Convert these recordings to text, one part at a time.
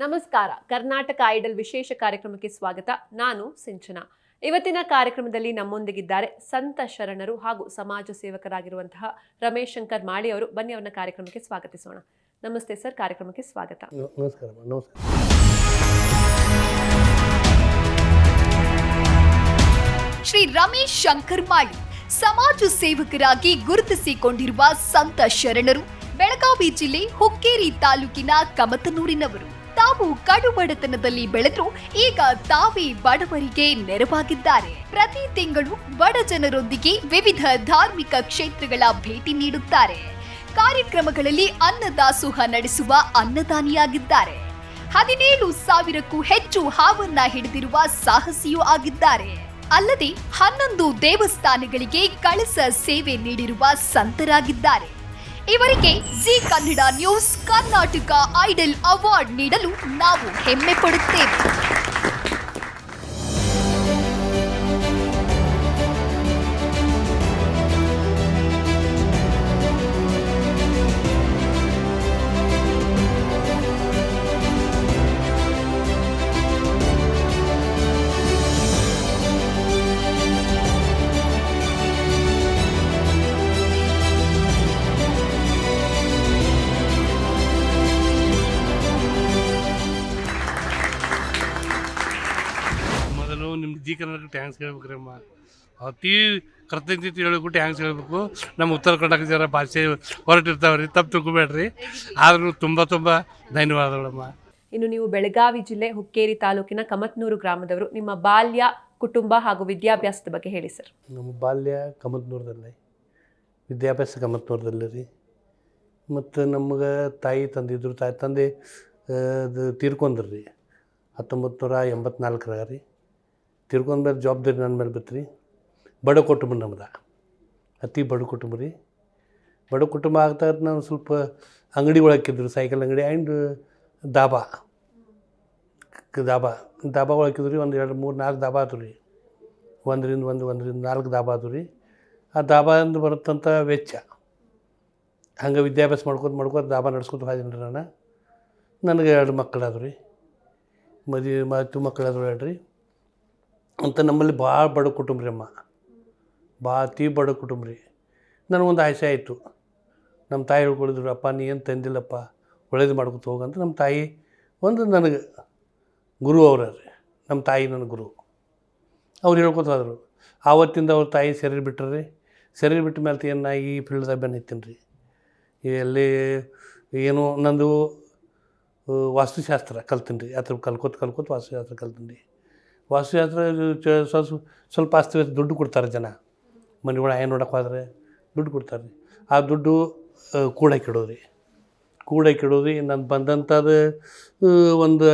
ನಮಸ್ಕಾರ. ಕರ್ನಾಟಕ ಐಡಲ್ ವಿಶೇಷ ಕಾರ್ಯಕ್ರಮಕ್ಕೆ ಸ್ವಾಗತ. ನಾನು ಸಿಂಚನಾ. ಇವತ್ತಿನ ಕಾರ್ಯಕ್ರಮದಲ್ಲಿ ನಮ್ಮೊಂದಿಗಿದ್ದಾರೆ ಸಂತ ಶರಣರು ಹಾಗೂ ಸಮಾಜ ಸೇವಕರಾಗಿರುವಂತಹ ರಮೇಶ್ ಶಂಕರ್ ಮಾಳಿ ಅವರು. ಬನ್ನಿ ಅವರನ್ನ ಕಾರ್ಯಕ್ರಮಕ್ಕೆ ಸ್ವಾಗತಿಸೋಣ. ನಮಸ್ತೆ ಸರ್ ಕಾರ್ಯಕ್ರಮಕ್ಕೆ ಸ್ವಾಗತ. ನಮಸ್ಕಾರ ಅಮ್ಮ, ನಮಸ್ಕಾರ. ಶ್ರೀ ರಮೇಶ್ ಶಂಕರ್ ಮಾಳಿ ಸಮಾಜ ಸೇವಕರಾಗಿ ಗುರುತಿಸಿಕೊಂಡಿರುವ ಸಂತ ಶರಣರು ಬೆಳಗಾವಿ ಜಿಲ್ಲೆ ಹುಕ್ಕೇರಿ ತಾಲೂಕಿನ ಕಮತನೂರಿನವರು. ತಾವು ಕಡು ಬಡತನದಲ್ಲಿ ಬೆಳೆದ್ರು ಈಗ ತಾವೇ ಬಡವರಿಗೆ ನೆರವಾಗಿದ್ದಾರೆ. ಪ್ರತಿ ತಿಂಗಳು ಬಡ ಜನರೊಂದಿಗೆ ವಿವಿಧ ಧಾರ್ಮಿಕ ಕ್ಷೇತ್ರಗಳ ಭೇಟಿ ನೀಡುತ್ತಾರೆ. ಕಾರ್ಯಕ್ರಮಗಳಲ್ಲಿ ಅನ್ನದಾಸೋಹ ನಡೆಸುವ ಅನ್ನದಾನಿಯಾಗಿದ್ದಾರೆ. ಹದಿನೇಳು ಸಾವಿರಕ್ಕೂ ಹೆಚ್ಚು ಹಾವನ್ನ ಹಿಡಿದಿರುವ ಸಾಹಸಿಯೂ ಆಗಿದ್ದಾರೆ. ಅಲ್ಲದೆ ಹನ್ನೊಂದು ದೇವಸ್ಥಾನಗಳಿಗೆ ಕಳಸ ಸೇವೆ ನೀಡಿರುವ ಸಂತರಾಗಿದ್ದಾರೆ. ಇವರಿಗೆ Zee Kannada news Karnataka idol award ನೀಡಲು ನಾವು ಹೆಮ್ಮೆ ಪಡುತ್ತೇವೆ. ಕನ್ನಡಕ್ಕೆ ಟ್ಯಾಂಕ್ಸ್ ಹೇಳ್ಬೇಕ್ರಿ ಅಮ್ಮ. ಅತಿ ಕೃತಜ್ಞತೆ ಹೇಳಬೇಕು ಟ್ಯಾಂಕ್ಸ್ ಹೇಳಬೇಕು. ನಮ್ಮ ಉತ್ತರ ಕರ್ನಾಟಕ ಜನ ಭಾಷೆ ಹೊರಟಿರ್ತಾವ್ರಿ. ತಪ್ಪು ತಿಳ್ಕೊಬೇಡ್ರಿ. ಆದರೂ ತುಂಬ ತುಂಬ ಧನ್ಯವಾದಗಳಮ್ಮ. ಇನ್ನು ನೀವು ಬೆಳಗಾವಿ ಜಿಲ್ಲೆ ಹುಕ್ಕೇರಿ ತಾಲೂಕಿನ ಕಮತ್ನೂರು ಗ್ರಾಮದವರು ನಿಮ್ಮ ಬಾಲ್ಯ ಕುಟುಂಬ ಹಾಗೂ ವಿದ್ಯಾಭ್ಯಾಸದ ಬಗ್ಗೆ ಹೇಳಿ ಸರ್. ನಮ್ಮ ಬಾಲ್ಯ ಕಮತ್ನೂರದಲ್ಲೇ. ವಿದ್ಯಾಭ್ಯಾಸ ಕಮತ್ನೂರದಲ್ಲಿ ರೀ. ಮತ್ತು ನಮ್ಗೆ ತಾಯಿ ತಂದಿದ್ರು. ತಾಯಿ ತಂದೆ ತೀರ್ಕೊಂಡ್ರಿ ಅದು ತೀರ್ಕೊಂಡ್ರು ರೀ. ಹತ್ತೊಂಬತ್ತು ನೂರ ಎಂಬತ್ನಾಲ್ಕರಾಗ ರೀ. ತೀರ್ಕೊಂಡ್ಮೇಲೆ ಜವಾಬ್ದಾರಿ ನನ್ನ ಮೇಲೆ ಬಿತ್ತು ರೀ ಬಡ ಕುಟುಂಬ ನಮ್ದು. ಅತಿ ಬಡ ಕುಟುಂಬ ರೀ. ಬಡ ಕುಟುಂಬ ಆಗ್ತಾ ನಾನು ಸ್ವಲ್ಪ ಅಂಗಡಿ ಒಳಕಿದ್ರು ಸೈಕಲ್ ಅಂಗಡಿ ಆ್ಯಂಡ್ ದಾಬಾ. ದಾಬಾ. ದಾಬಾ ಒಳಕ್ಕಿದ್ರು ರೀ, ಒಂದು ಎರಡು ಮೂರು ನಾಲ್ಕು ದಾಬಾ ಆತು ರೀ. ಒಂದರಿಂದ ಒಂದು, ಒಂದರಿಂದ ನಾಲ್ಕು ದಾಬಾ ಅದು ರೀ. ಆ ದಾಬಾದಿಂದ ಬರುತ್ತಂಥ ವೆಚ್ಚ. ಹಂಗೆ ವಿದ್ಯಾಭ್ಯಾಸ ಮಾಡ್ಕೊತ ಮಾಡ್ಕೊತ ದಾಬಾ ನಡ್ಸ್ಕೊತ ಹೋದಿನಿ ರೀ ನಾನು. ನನಗೆ ಎರಡು ಮಕ್ಕಳಾದ್ರು ರೀ. ಮದುವೆ ಮಾತು ಮಕ್ಕಳಾದ್ರು ಹೇಳ್ರಿ. ಅಂತ ನಮ್ಮಲ್ಲಿ ಭಾಳ ಬಡ ಕುಟುಂಬ ರೀ ಅಮ್ಮ. ಭಾಳ ಅತಿ ಬಡ ಕುಟುಂಬ ರೀ ನನಗೊಂದು ಆಸೆ ಆಯಿತು. ನಮ್ಮ ತಾಯಿ ಹೇಳ್ಕೊಳಿದ್ರು, ಅಪ್ಪ, ನೀ ಏನು ತಂದಿಲ್ಲಪ್ಪ, ಒಳ್ಳೇದು ಮಾಡ್ಕೊತ ಹೋಗಂತ ನಮ್ಮ ತಾಯಿ ಒಂದು ನನಗೆ ಗುರು ಅವ್ರ ರೀ ನಮ್ಮ ತಾಯಿ ನನ್ನ ಗುರು. ಅವ್ರು ಹೇಳ್ಕೊತಾದ್ರು, ಆವತ್ತಿಂದ ಅವ್ರ ತಾಯಿ ಶರೀರ ಬಿಟ್ಟರೆ ರೀ ಸೆರೆ ಬಿಟ್ಟ ಮೇಲೆ ಏನು ನಾ ಈ ಫೀಲ್ಡ್ದಾಗ ಬೆನ್ನೈತೀನಿ ರೀ ಎಲ್ಲಿ ಏನು ನಂದು, ವಾಸ್ತುಶಾಸ್ತ್ರ ಕಲ್ತೀನಿ ರೀ ಅದ್ರ ಕಲ್ಕೋತ ಕಲ್ಕೋತ ವಾಸ್ತುಶಾಸ್ತ್ರ ಕಲ್ತೀನಿ ರೀ ವಾಸ್ತುಶಾಸ್ತ್ರ ಸ್ವಲ್ಪ ಸ್ವಲ್ಪ ಅಸ್ತವ್ಯಸ್ತ ದುಡ್ಡು ಕೊಡ್ತಾರೆ ಜನ. ಮನೆಗಳು ಏನು ನೋಡಕ್ಕೆ ಹೋದ್ರೆ ದುಡ್ಡು ಕೊಡ್ತಾರೆ. ರೀ ಆ ದುಡ್ಡು ಕೂಡ ಕೂಡಾಕಿಡೋದು ರೀ ಕೂಡಾಕಿಡೋದು ರೀ ನಾನು ಬಂದಂಥದ್ದು ಒಂದು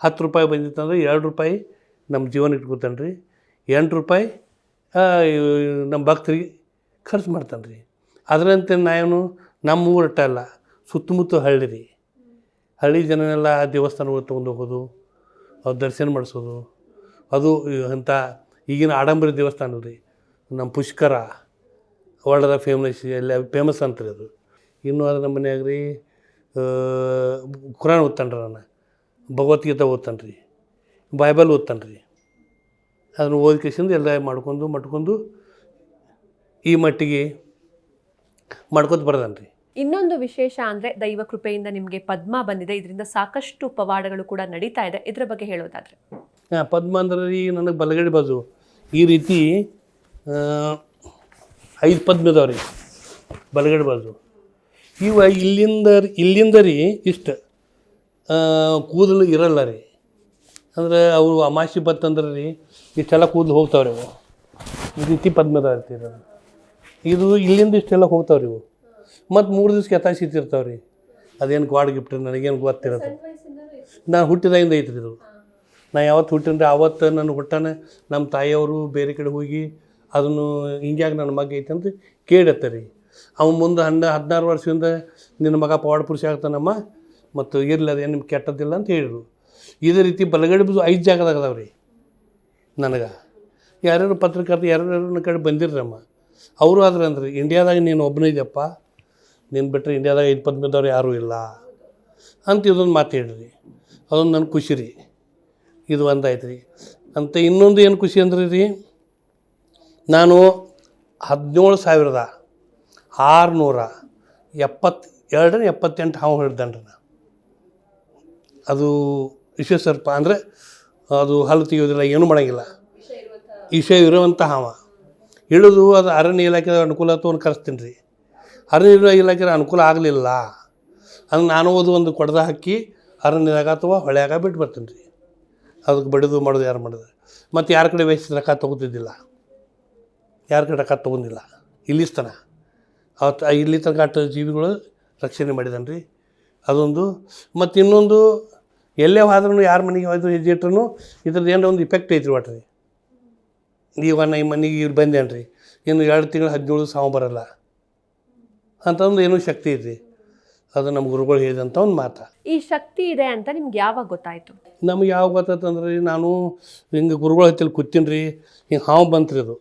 ಹತ್ತು ರೂಪಾಯಿ ಬಂದಿತ್ತಂದ್ರೆ ಎರಡು ರೂಪಾಯಿ ನಮ್ಮ ಜೀವನ ಇಟ್ಕೊತಾನೆ ರೀ ಎಂಟು ರೂಪಾಯಿ ನಮ್ಮ ಭಕ್ತರಿಗೆ ಖರ್ಚು ಮಾಡ್ತಾನೆ ರೀ ಅದರಂತೆ ನಾನು ನಮ್ಮ ಊರಟ್ಟ ಅಲ್ಲ, ಸುತ್ತಮುತ್ತ ಹಳ್ಳಿ ರೀ ಹಳ್ಳಿ ಜನನೆಲ್ಲ ದೇವಸ್ಥಾನಗಳು ತೊಗೊಂಡು ಹೋಗೋದು, ಅವ್ರು ದರ್ಶನ ಮಾಡಿಸೋದು. ಅದು ಅಂತ ಈಗಿನ ಆಡಂಬರಿ ದೇವಸ್ಥಾನ ರೀ. ನಮ್ಮ ಪುಷ್ಕರ ವರ್ಲ್ಡ್ದ ಫೇಮಸ್ ಎಲ್ಲ ಫೇಮಸ್ ಅಂತ್ರಿ ಅದು. ಇನ್ನೂ ಅದು ನಮ್ಮ ಮನೆಯಾಗ ರೀ ಕುರಾನ್ ಓದ್ತಾನೆ ರೀ ನಾನು. ಭಗವದ್ಗೀತೆ ಓದ್ತಾನೆ ರೀ ಬೈಬಲ್ ಓದ್ತಾನೆ ರೀ ಅದನ್ನು ಓದ್ಕೇಸಿಂದ ಎಲ್ಲ ಮಾಡ್ಕೊಂಡು, ಮಟ್ಕೊಂಡು ಈ ಮಟ್ಟಿಗೆ ಮಾಡ್ಕೊತ ಬರ್ದಾನೆ ರೀ ಇನ್ನೊಂದು ವಿಶೇಷ ಅಂದರೆ ದೈವ ಕೃಪೆಯಿಂದ ನಿಮಗೆ ಪದ್ಮ ಬಂದಿದೆ. ಇದರಿಂದ ಸಾಕಷ್ಟು ಪವಾಡಗಳು ಕೂಡ ನಡೀತಾ ಇದೆ. ಇದರ ಬಗ್ಗೆ ಹೇಳೋದಾದ್ರೆ. ಪದ್ಮ ಅಂದ್ರೆ ರೀ ನನಗೆ ಬಲಗಡೆ ಬಾಜು. ಈ ರೀತಿ ಐದು ಪದ್ಮ ಇದಾವೆ ರೀ ಬಲಗಡೆ ಬಾಜು. ಇವ ಇಲ್ಲಿಂದ ಇಲ್ಲಿಂದ ರೀ ಇಷ್ಟು. ಕೂದಲು ಇರಲ್ಲ ರೀ. ಅಂದ್ರೆ ಅವರು ಅಮಾಸಿ ಬತ್ತಂದ್ರೆ ರೀ ಇಷ್ಟೆಲ್ಲ ಕೂದಲು ಹೋಗ್ತಾವ್ರಿ ಅವು ಈ ರೀತಿ ಪದ್ಮದ ಇರ್ತೀರಿ ಇದು ಇಲ್ಲಿಂದ ಇಷ್ಟೆಲ್ಲ ಹೋಗ್ತಾವ್ರಿ ಇವು. ಮತ್ತು ಮೂರು ದಿವ್ಸಕ್ಕೆ ಯಥಾಶಿತಿರ್ತಾವೆ ರೀ ಅದೇನು ಗಾಡ್ ಗಿಫ್ಟ್ ನನಗೇನು ಗೊತ್ತಿರೋದು ನಾನು ಹುಟ್ಟಿದಾಗಿಂದ ಐತ್ರಿ ಇದು. ನಾ ಯಾವತ್ತು ಹುಟ್ಟಿನ್ರಿ ಆವತ್ತು ನನ್ನ ಹುಟ್ಟಾನ ನಮ್ಮ ತಾಯಿಯವರು ಬೇರೆ ಕಡೆ ಹೋಗಿ ಅದನ್ನು ಹಿಂಗ್ಯಾಗ ನನ್ನ ಮಗ ಐತೆ ಅಂತ ಕೇಳತ್ತೆ ರೀ ಅವ್ನು ಮುಂದೆ ಹನ್ನ ಹದಿನಾರು ವರ್ಷದಿಂದ ನಿನ್ನ ಮಗ ಪವಾಡ ಪುರುಷ ಆಗ್ತಾನಮ್ಮ ಮತ್ತು ಇರಲಿ, ಅದೇನು ನಿಮ್ಗೆ ಕೆಟ್ಟದ್ದಿಲ್ಲ ಅಂತ ಹೇಳಿದರು. ಇದೇ ರೀತಿ ಬಲಗಡೆ ಬಿದ್ದು ಐದು ಜಾಗದಾಗ ಅದಾವೆ ರೀ ನನಗೆ. ಯಾರ್ಯಾರು ಪತ್ರಕರ್ತ ಯಾರ್ಯಾರು ನನ್ನ ಕಡೆ ಬಂದಿರ್ರಮ್ಮ. ಅವರು ಆದ್ರೆ ಅಂದ್ರೆ ಇಂಡಿಯಾದಾಗ ನೀನು ಒಬ್ಬನೇ ಇದೆಯಪ್ಪ. ನೀನು ಬಿಟ್ಟರೆ ಇಂಡಿಯಾದಾಗ ಐದು ಪದ್ಮದವ್ರು ಯಾರೂ ಇಲ್ಲ ಅಂತ ಇದೊಂದು ಮಾತು ಹೇಳ್ರಿ ಅದೊಂದು ನನ್ನ ಖುಷಿ ರೀ. ಇದು ಒಂದಾಯ್ತು ರೀ ಅಂತ ಇನ್ನೊಂದು ಏನು ಖುಷಿ ಅಂದ್ರೆ ರೀ? ನಾನು ಹದಿನೇಳು ಸಾವಿರದ ಆರುನೂರ ಎಪ್ಪತ್ತು ಎರಡನೇ ಎಪ್ಪತ್ತೆಂಟು ಹಾವು ಹಿಡ್ದನ್ರಿ ನಾನು. ಅದು ವಿಶ್ವೇಶ್ವರಪ್ಪ ಅಂದರೆ ಅದು ಹಲ್ಲು ತೆಗೆಯೋದಿಲ್ಲ, ಏನೂ ಮಾಡೋಂಗಿಲ್ಲ. ವಿಷಯ ಇರುವಂಥ ಹಾವ. ಇಳಿದು ಅದು ಅರಣ್ಯ ಇಲಾಖೆ ಅನುಕೂಲ ತೊಗೊಂಡು ಕರೆಸ್ತೀನಿ ರೀ. ಅರಣ್ಯ ಇಲಾಖೆ ಅನುಕೂಲ ಆಗಲಿಲ್ಲ. ಅಂದ್ರೆ ನಾನು ಅದು ಒಂದು ಕೊಡದ ಹಾಕಿ ಅರಣ್ಯದಾಗ ಅಥವಾ ಹೊಳೆಯಾಗ ಬಿಟ್ಟು ಬರ್ತೀನಿ ರೀ. ಅದಕ್ಕೆ ಬಡಿದು ಮಾಡೋದು ಯಾರು ಮಾಡಿದ್ರು ಮತ್ತು ಯಾರ ಕಡೆ ವಹಿಸಿದ ರೊಕ್ಕ ತೊಗೊತಿದ್ದಿಲ್ಲ? ಯಾರ ಕಡೆ ರೊಕ್ಕ ತೊಗೊಂಡಿಲ್ಲ? ಇಲ್ಲಿಸ್ತನ ಅವತ್ತು ಇಲ್ಲಿ ತನಕ ಅಟ್ಟ ಜೀವಿಗಳು ರಕ್ಷಣೆ ಮಾಡಿದಾನೆ ರೀ ಅದೊಂದು. ಮತ್ತು ಇನ್ನೊಂದು, ಎಲ್ಲೇ ಹೋದ್ರೂ ಯಾರ ಮನೆಗೆ ಹೋದ್ರು ಹೆಜ್ಜೆ ಇಟ್ರೂ ಇದ್ರದ್ದು ಏನೋ ಒಂದು ಇಫೆಕ್ಟ್ ಐತ್ರಿ ಬಾಟ್ರಿ ಈಗ ಈ ಮನೆಗೆ ಇವ್ರು ಬಂದೇನು ರೀ ಇನ್ನು ಎರಡು ತಿಂಗಳು ಹದಿನೇಳು ಸಾವು ಬರಲ್ಲ. ಅಂತಂದು ಏನೂ ಶಕ್ತಿ ಐತಿ ಅದು ನಮ್ಮ ಗುರುಗಳು ಹೇಳಿದಂಥ ಒಂದು ಮಾತು. ಈ ಶಕ್ತಿ ಇದೆ ಅಂತ ನಿಮ್ಗೆ ಯಾವಾಗ ಗೊತ್ತಾಯ್ತು? ನಮ್ಗೆ ಯಾವಾಗ ಗೊತ್ತಾಯ್ತಂದ್ರೆ ನಾನು ಹಿಂಗೆ ಗುರುಗಳ ಹತ್ತಿರ ಕೂತೀನಿ ರೀ ಹಿಂಗೆ ಹಾವು ಬಂತ್ರಿ ರೀ ಅದು.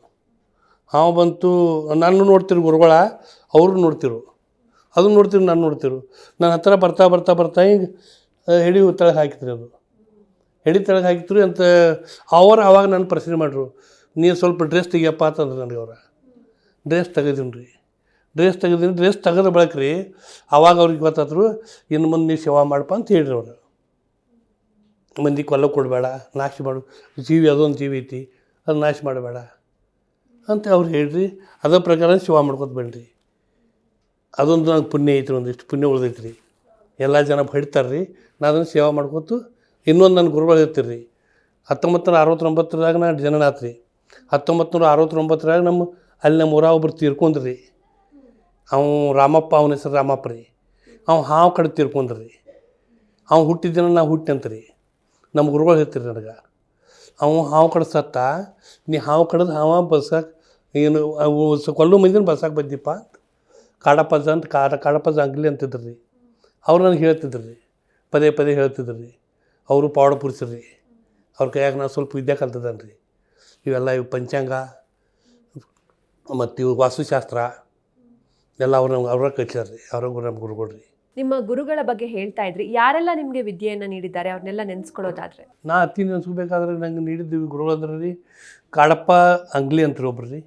ಹಾವು ಬಂತು ನಾನು ನೋಡ್ತಿರು ಗುರುಗಳ ಅವರು ನೋಡ್ತಿರು. ಅದು ನೋಡ್ತಿರು ನಾನು ನೋಡ್ತಿರು. ನನ್ನ ಹತ್ರ ಬರ್ತಾ ಬರ್ತಾ ಬರ್ತಾ ಹಿಂಗೆ ಹೆಡಿ ತಳಗೆ ಹಾಕಿದ್ರಿ ಅದು. ಹೆಡಿ ತೆಳಗೆ ಹಾಕಿದ್ರು ಅಂತ ಅವ್ರು ಅವಾಗ ನಾನು ಪ್ರಶ್ನೆ ಮಾಡ್ರು. ನೀನು ಸ್ವಲ್ಪ ಡ್ರೆಸ್ ತೆಗಿಯಪ್ಪ ಅಂತಂದ್ರೆ ನನಗೆ ಅವ್ರ. ಡ್ರೆಸ್ ತೆಗೆದೀನಿ ರೀ ಡ್ರೆಸ್ ತೆಗೆದೀನಿ ಡ್ರೆಸ್ ತೆಗೆದ ಬಳಕ್ರಿ. ರೀ ಅವಾಗ ಅವ್ರಿಗೆ ಗೊತ್ತಾದ್ರು, ಇನ್ನು ಮುಂದೆ ನೀವು ಸೇವಾ ಮಾಡಪ್ಪ ಅಂತ ಹೇಳಿರಿ ಅವರು. ಮಂದಿ ಕೊಲ್ಲ ಕೊಡಬೇಡ, ನಾಶ ಮಾಡು. ಜೀವಿ ಅದೊಂದು ಜೀವಿ ಐತಿ ಅದು ನಾಶ ಮಾಡಬೇಡ. ಅಂತ ಅವ್ರು ಹೇಳ್ರಿ. ಅದರ ಪ್ರಕಾರ ಸೇವಾ ಮಾಡ್ಕೊತ ಬೇಡ್ರಿ ಅದೊಂದು ನಂಗೆ ಪುಣ್ಯ ಐತ್ರಿ, ಒಂದಿಷ್ಟು ಪುಣ್ಯ ಉಳ್ದೈತ್ರಿ. ಎಲ್ಲ ಜನ ಹೊಡಿತಾರೆ ರೀ ನಾನು ಅದನ್ನು ಸೇವಾ ಮಾಡ್ಕೊತು, ಇನ್ನೊಂದು ನನ್ನ ಗುರುಗಳು ಇರ್ತೀರಿ ಹತ್ತೊಂಬತ್ತು ನೂರ ಅರವತ್ತೊಂಬತ್ತರಾಗ ನಾನು ಜನನಾತ್ರಿ. ಹತ್ತೊಂಬತ್ತು ನೂರ ಅರವತ್ತೊಂಬತ್ತರಾಗ ನಮ್ಮ ಅಲ್ಲಿ ನಮ್ಮ ಊರ ಒಬ್ರು ತೀರ್ಕೊಂಡ್ರಿ. ಅವ ರಾಮಪ್ಪ, ಅವನ ಹೆಸರು ರಾಮಪ್ಪ ರೀ. ಅವ ಹಾವು ಕಡೆ ತಿರ್ಕೊಂಡ್ರಿ ಅವ ಹುಟ್ಟಿದ ದಿನ ನಾ ಹುಟ್ಟಂತ ರೀ. ನಮ್ಮ ಗುರುಗಳು ಹೇಳ್ತೀರಿ ನನಗೆ ಅವ ಹಾವು ಕಡೆ ಸತ್ತ, ನೀ ಹಾವು ಕಡ್ದು ಹಾವ ಬಸ್ಸಾಕ, ಏನು ಕೊಲ್ಲು ಮಂದಿನ ಬಸ್ಸಾಕ ಬಂದಿಪ್ಪ ಅಂತ. ಕಾಡಪ್ಪಜ ಅಂತ, ಕಾಡ ಕಾಡಪ್ಪಜ ಅಂಗ್ಲಿ ಅಂತಿದ್ರು ರೀ. ಅವ್ರು ನನಗೆ ಹೇಳ್ತಿದ್ರು ರೀ. ಪದೇ ಪದೇ ಹೇಳ್ತಿದ್ರು ರೀ. ಅವರು ಪಾವಡ ಪುರುಷರು ರೀ. ಅವ್ರ ಕೈಯಾಗ ನಾನು ಸ್ವಲ್ಪ ವಿದ್ಯೆ ಕಲ್ತಿದ್ದಾನೆ ರೀ. ಇವೆಲ್ಲ ಇವು ಪಂಚಾಂಗ, ಮತ್ತು ಇವು ವಾಸ್ತುಶಾಸ್ತ್ರ. ಎಲ್ಲ ಅವ್ರು ನಮ್ಗೆ ಅವ್ರ ಕಚ್ಚಾರ್ರಿ ರೀ ಅವ್ರ ನಮ್ಮ ಗುರುಗಳು ರೀ. ನಿಮ್ಮ ಗುರುಗಳ ಬಗ್ಗೆ ಹೇಳ್ತಾ ಇದ್ರಿ ಯಾರೆಲ್ಲ ನಿಮಗೆ ವಿದ್ಯೆಯನ್ನು ನೀಡಿದ್ದಾರೆ ಅವ್ರನ್ನೆಲ್ಲ ನೆನೆಸ್ಕೊಳ್ಳೋದಾದ್ರೆ? ನಾ ಅತಿ ನೆನೆಸ್ಬೇಕಾದ್ರೆ ನಂಗೆ ನೀಡಿದ್ದೀವಿ ಗುರುಗಳು ಅಂದ್ರೆ ರೀ ಕಾಡಪ್ಪ ಅಂಗ್ಲಿ ಅಂತ ಒಬ್ರು ರೀ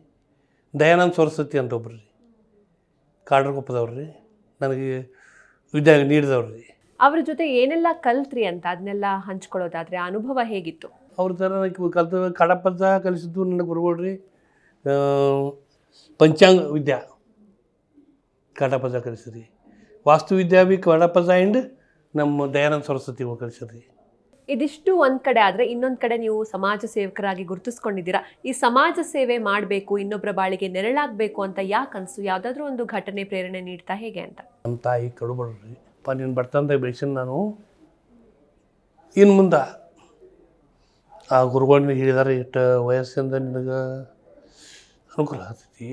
ದಯಾನಂದ ಸರಸ್ವತಿ ಅಂತ ಒಬ್ರು ರೀ ಕಾಡ್ರಕೊಪ್ಪದವ್ರು ರೀ ನನಗೆ ವಿದ್ಯೆ ನೀಡಿದವ್ರು ರೀ. ಅವ್ರ ಜೊತೆ ಏನೆಲ್ಲ ಕಲ್ತ್ರಿ ಅಂತ ಅದನ್ನೆಲ್ಲ ಹಂಚ್ಕೊಳ್ಳೋದಾದ್ರೆ ಆ ಅನುಭವ ಹೇಗಿತ್ತು? ಅವ್ರ ಥರ ನನಗೆ ಕಲ್ತ ಕಲಿಸಿದ್ದು ನನ್ನ ಗುರುಗಳು ರೀ ಪಂಚಾಂಗ ವಿದ್ಯಾ. ಕಲಿಸಿದ್ರಿ. ವಾಸ್ತುವಿದ್ಯಾ ಬಿ ಕಾಡಪ್ಪದ ಆ್ಯಂಡ್ ನಮ್ಮ ದಯಾನಂದ ಸರಸ್ವತಿ ಕಲಿಸಿದ್ರಿ. ಇದಿಷ್ಟು ಒಂದು ಕಡೆ ಆದರೆ ಇನ್ನೊಂದು ಕಡೆ ನೀವು ಸಮಾಜ ಸೇವಕರಾಗಿ ಗುರುತಿಸ್ಕೊಂಡಿದ್ದೀರಾ. ಈ ಸಮಾಜ ಸೇವೆ ಮಾಡಬೇಕು ಇನ್ನೊಬ್ಬರ ಬಾಳಿಗೆ ನೆರಳಾಗಬೇಕು ಅಂತ ಯಾಕೆ ಅನಿಸು? ಯಾವುದಾದ್ರೂ ಒಂದು ಘಟನೆ ಪ್ರೇರಣೆ ನೀಡ್ತಾ ಹೇಗೆ ಅಂತ. ನಮ್ಮ ತಾಯಿ ಕಡುಬಡ್ರಿ ಅಪ್ಪ ನೀನು ಬರ್ತಂತ ಬೆಳೆಸಿನ ನಾನು. ಇನ್ನು ಮುಂದೆ ಆ ಗುರುಗಳನ್ನ ಹೇಳಿದಾರೆ ಇಷ್ಟು ವಯಸ್ಸಿಂದ ನಿನಗೆ ಅನುಕೂಲ ಆಗ್ತೈತಿ?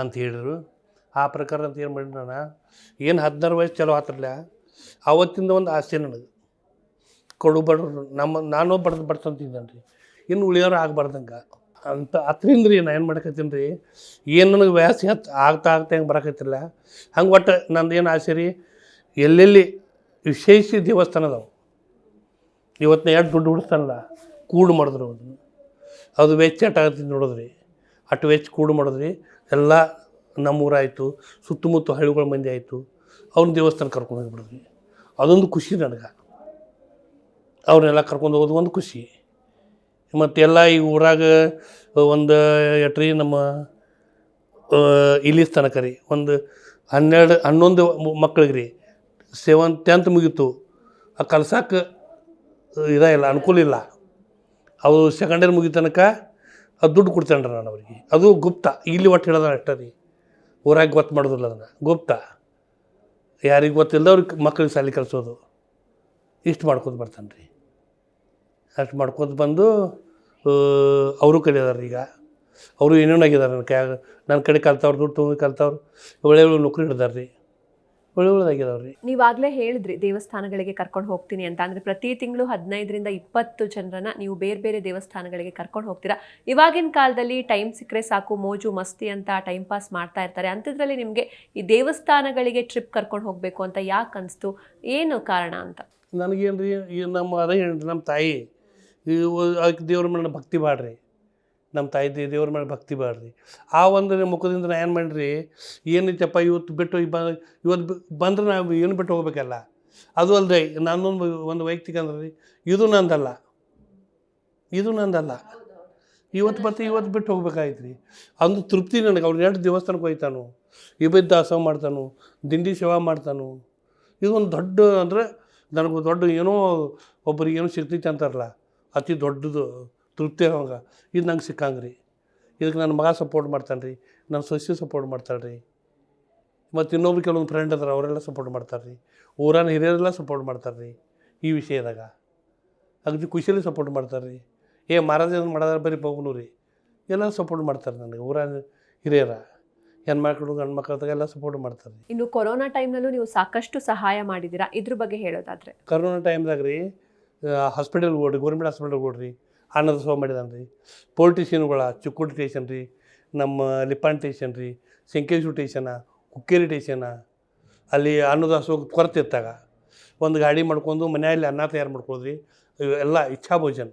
ಅಂತ ಹೇಳಿದರು. ಆ ಪ್ರಕಾರ ಅಂತ ಏನು ಮಾಡಿ ನಾನು? ಏನು ಹದಿನಾರು ವಯಸ್ಸು ಚಲೋ ಆತಿರ್ಲ? ಅವತ್ತಿಂದ ಒಂದು ಆಸೆ ನನಗೆ. ಕೊಡು ಬಡ್ರು ನಮ್ಮ ನಾನು ಬಡ್ದು ಬಡ್ತಂತಿದ್ದೇನೆ ರೀ ಇನ್ನು ಉಳಿಯೋರು ಆಗಬಾರ್ದಂಗೆ. ಅಂತ ಅದ್ರಿಂದ ರೀ ನಾನು ಏನು ಮಾಡಕತ್ತೀನಿ ರೀ? ಏನು ನನಗೆ ವಯಸ್ಸು ಹತ್ತು ಆಗ್ತಾ ಆಗ್ತಾ ಹೆಂಗೆ ಬರಕತ್ತಿಲ್ಲ ಹಂಗೆ ಒಟ್ಟು ನಂದು ಏನು ಆಸೆ ರೀ? ಎಲ್ಲೆಲ್ಲಿ ವಿಶೇಷ ದೇವಸ್ಥಾನ ಅದಾವೆ. ಇವತ್ತಿನ ಎರಡು ದುಡ್ಡು ಹುಡ್ಸ್ತಾನಲ್ಲ ಕೂಡು ಮಾಡಿದ್ರು ಅದನ್ನು ಅದು ವೆಚ್ಚ ಆಗತ್ತೆ ನೋಡಿದ್ರಿ. ಅಷ್ಟು ಹೆಚ್ಚು ಕೂಡು ಮಾಡಿದ್ರಿ, ಎಲ್ಲ ನಮ್ಮೂರಾಯಿತು, ಸುತ್ತಮುತ್ತ ಹಳ್ಳಿಗಳ ಮಂದಿ ಆಯಿತು ಅವ್ನ ದೇವಸ್ಥಾನ ಕರ್ಕೊಂಡು ಹೋಗಿಬಿಡಿದ್ವಿ. ಅದೊಂದು ಖುಷಿ ನನಗೆ. ಅವ್ರನ್ನೆಲ್ಲ ಕರ್ಕೊಂಡು ಹೋಗೋದು ಒಂದು ಖುಷಿ. ಮತ್ತೆಲ್ಲ ಈ ಊರಾಗ, ಒಂದು ಎಟ್ರಿ ನಮ್ಮ ಇಲ್ಲಿ ತನಕ ರೀ, ಒಂದು ಹನ್ನೆರಡು, ಹನ್ನೊಂದು ಮಕ್ಕಳಿಗೆ ರೀ ಸೆವೆನ್ ಟೆಂತ್ ಮುಗೀತು. ಆ ಕಲ್ಸಕ್ಕೆ ಇದಾಗಿಲ್ಲ ಅನುಕೂಲ ಇಲ್ಲ. ಅವು ಸೆಕೆಂಡ್ ಇಯರ್ ಮುಗಿದ ತನಕ ಅದು ದುಡ್ಡು ಕೊಡ್ತೇನೆ ನಾನು ಅವರಿಗೆ. ಅದು ಗುಪ್ತ. ಇಲ್ಲಿ ಒಟ್ಟು ಹೇಳೋದ ಅಷ್ಟೇ ರೀ. ಊರಾಗ ಗೊತ್ತು ಮಾಡೋದಿಲ್ಲ ಅದನ್ನು. ಗುಪ್ತ. ಯಾರಿಗೆ ಗೊತ್ತಿಲ್ಲ ಅವ್ರಿಗೆ ಮಕ್ಳಿಗೆ ಸಾಲಿ ಕಲಿಸೋದು ಇಷ್ಟು ಮಾಡ್ಕೊತ ಬರ್ತಾನೆ ರೀ. ಅಷ್ಟು ಮಾಡ್ಕೊತ ಬಂದು ಅವರು ಕಲಿಯೋದಾರ ಈಗ. ಅವರು ಏನೇನು ಆಗಿದ್ದಾರೆ ನನ್ನ ಕೈ ನನ್ನ ಕಡೆ ಕಲ್ತವ್ರು, ದುಡ್ಡು ತೊಗೊಂಡು ಕಲ್ತವ್ರು. ಒಳ್ಳೆ ಒಳ್ಳೆ ನೌಕರಿ ಹಿಡ್ದಾರ ರೀ ರೀ ನೀವಾಗಲೇ ಹೇಳಿದ್ರಿ ದೇವಸ್ಥಾನಗಳಿಗೆ ಕರ್ಕೊಂಡು ಹೋಗ್ತೀನಿ ಅಂತ. ಅಂದರೆ ಪ್ರತಿ ತಿಂಗಳು ಹದಿನೈದರಿಂದ ಇಪ್ಪತ್ತು ಜನರನ್ನ ನೀವು ಬೇರೆ ಬೇರೆ ದೇವಸ್ಥಾನಗಳಿಗೆ ಕರ್ಕೊಂಡು ಹೋಗ್ತೀರಾ? ಇವಾಗಿನ ಕಾಲದಲ್ಲಿ ಟೈಮ್ ಸಿಕ್ಕರೆ ಸಾಕು ಮೋಜು ಮಸ್ತಿ ಅಂತ ಟೈಮ್ ಪಾಸ್ ಮಾಡ್ತಾ ಇರ್ತಾರೆ. ಅಂಥದ್ರಲ್ಲಿ ನಿಮಗೆ ಈ ದೇವಸ್ಥಾನಗಳಿಗೆ ಟ್ರಿಪ್ ಕರ್ಕೊಂಡು ಹೋಗಬೇಕು ಅಂತ ಯಾಕೆ ಅನಿಸ್ತು? ಏನು ಕಾರಣ ಅಂತ? ನನಗೇನು ರೀ ನಮ್ಮ ಅದೇ ನಮ್ಮ ತಾಯಿ. ಅದಕ್ಕೆ ದೇವ್ರ ಮೇಲೆ ಭಕ್ತಿ ಬಾಡ್ರಿ ನಮ್ಮ ತಾಯಿ ದೇವ್ರ ಮೇಲೆ ಭಕ್ತಿ ಬಾಡ್ರಿ ಆ ಒಂದು ಮುಖದಿಂದ ನಾ ಏನು ಮಾಡ್ರಿ? ಏನೈತಪ್ಪ ಇವತ್ತು ಬಿಟ್ಟು ಬ, ಇವತ್ತು ಬಂದ್ರೆ ನಾವು ಏನು ಬಿಟ್ಟು ಹೋಗ್ಬೇಕಲ್ಲ? ಅದು ಅಲ್ಲದೆ ನನ್ನೊಂದು ಒಂದು ವೈಯಕ್ತಿಕ ಅಂದ್ರೆ ರೀ ಇದು ನಂದಲ್ಲ. ಇದು ನಂದಲ್ಲ. ಇವತ್ತು ಬರ್ತೀವಿ ಇವತ್ತು ಬಿಟ್ಟು ಹೋಗ್ಬೇಕಾಯ್ತು ರೀ ಅಂದು ತೃಪ್ತಿ ನನಗೆ. ಅವ್ರು ಎರಡು ದೇವಸ್ಥಾನಕ್ಕೆ ಹೋಯ್ತಾನು. ಇಬ್ಬರು ದಾಸೋಹ ಮಾಡ್ತಾನು. ದಿಂಡಿ ಸೇವಾ ಮಾಡ್ತಾನು. ಇದೊಂದು ದೊಡ್ಡ ಅಂದರೆ, ನನಗೆ ದೊಡ್ಡ ಏನೋ ಒಬ್ಬರಿಗೆ ಏನೋ ಸಿಗ್ತೈತೆ ಅಂತಾರಲ್ಲ ಅತಿ ದೊಡ್ಡದು. ತೃಪ್ತಿ ಅವಾಗ ಇದು ನಂಗೆ ಸಿಕ್ಕಂಗ್ರಿ ಇದಕ್ಕೆ ನನ್ನ ಮಗ ಸಪೋರ್ಟ್ ಮಾಡ್ತಾನೆ ರೀ. ನನ್ನ ಸೊಸೆ ಸಪೋರ್ಟ್ ಮಾಡ್ತಾಳೆ ರೀ. ಮತ್ತು ಇನ್ನೊಬ್ರು ಕೆಲವೊಂದು ಫ್ರೆಂಡ್ ಅದಾರ ಅವರೆಲ್ಲ ಸಪೋರ್ಟ್ ಮಾಡ್ತಾರೆ ರೀ. ಊರನ್ನ ಹಿರಿಯರೆಲ್ಲ ಸಪೋರ್ಟ್ ಮಾಡ್ತಾರೆ ರೀ ಈ ವಿಷಯದಾಗ. ಅಗದಿ ಖುಷಿಯಲ್ಲಿ ಸಪೋರ್ಟ್ ಮಾಡ್ತಾರೆ ರೀ. ಏ ಮಹಾರಾಜ ಮಾಡೋದಾರ ಬರೀ ಬಗ್ನು ರೀ. ಎಲ್ಲ ಸಪೋರ್ಟ್ ಮಾಡ್ತಾರೆ ನನಗೆ ಊರಾನ ಹಿರಿಯರ. ಹೆಣ್ಮಕ್ಳು ಗಂಡು ಮಕ್ಕಳದಾಗ ಎಲ್ಲ ಸಪೋರ್ಟ್ ಮಾಡ್ತಾರೆ ರೀ. ಇನ್ನು ಕೊರೋನಾ ಟೈಮ್ನಲ್ಲೂ ನೀವು ಸಾಕಷ್ಟು ಸಹಾಯ ಮಾಡಿದ್ದೀರಾ? ಇದ್ರ ಬಗ್ಗೆ ಹೇಳೋದಾದರೆ. ಕೊರೋನಾ ಟೈಮ್ದಾಗ ರೀ ಹಾಸ್ಪಿಟಲ್ಗೆ ಓಡ್ರಿ ಗೌರ್ಮೆಂಟ್ ಹಾಸ್ಪಿಟಲ್ ಓಡ್ರಿ ಅನ್ನದ ಸೋ ಮಾಡಿದಾನೆ ರೀ ಪೊಲಿಟಿಷಿಯನ್ಗಳ ಚಿಕ್ಕೋಡಿ ಟೇಷನ್ ರೀ, ನಮ್ಮ ಲಿಪಾನ್ ಟೇಷನ್ ರೀ, ಶಂಕೇಶ್ವರ ಟೇಷನ ಹುಕ್ಕೇರಿ ಟೇಷನ ಅಲ್ಲಿ ಅನ್ನದ ಹಸು ಕೊರತೆ ಇತ್ತಾಗ ಒಂದು ಗಾಡಿ ಮಾಡ್ಕೊಂಡು ಮನೆಯಲ್ಲಿ ಅನ್ನ ತಯಾರು ಮಾಡ್ಕೊಳ್ರಿ ಎಲ್ಲ ಇಚ್ಛಾ ಭೋಜನ್.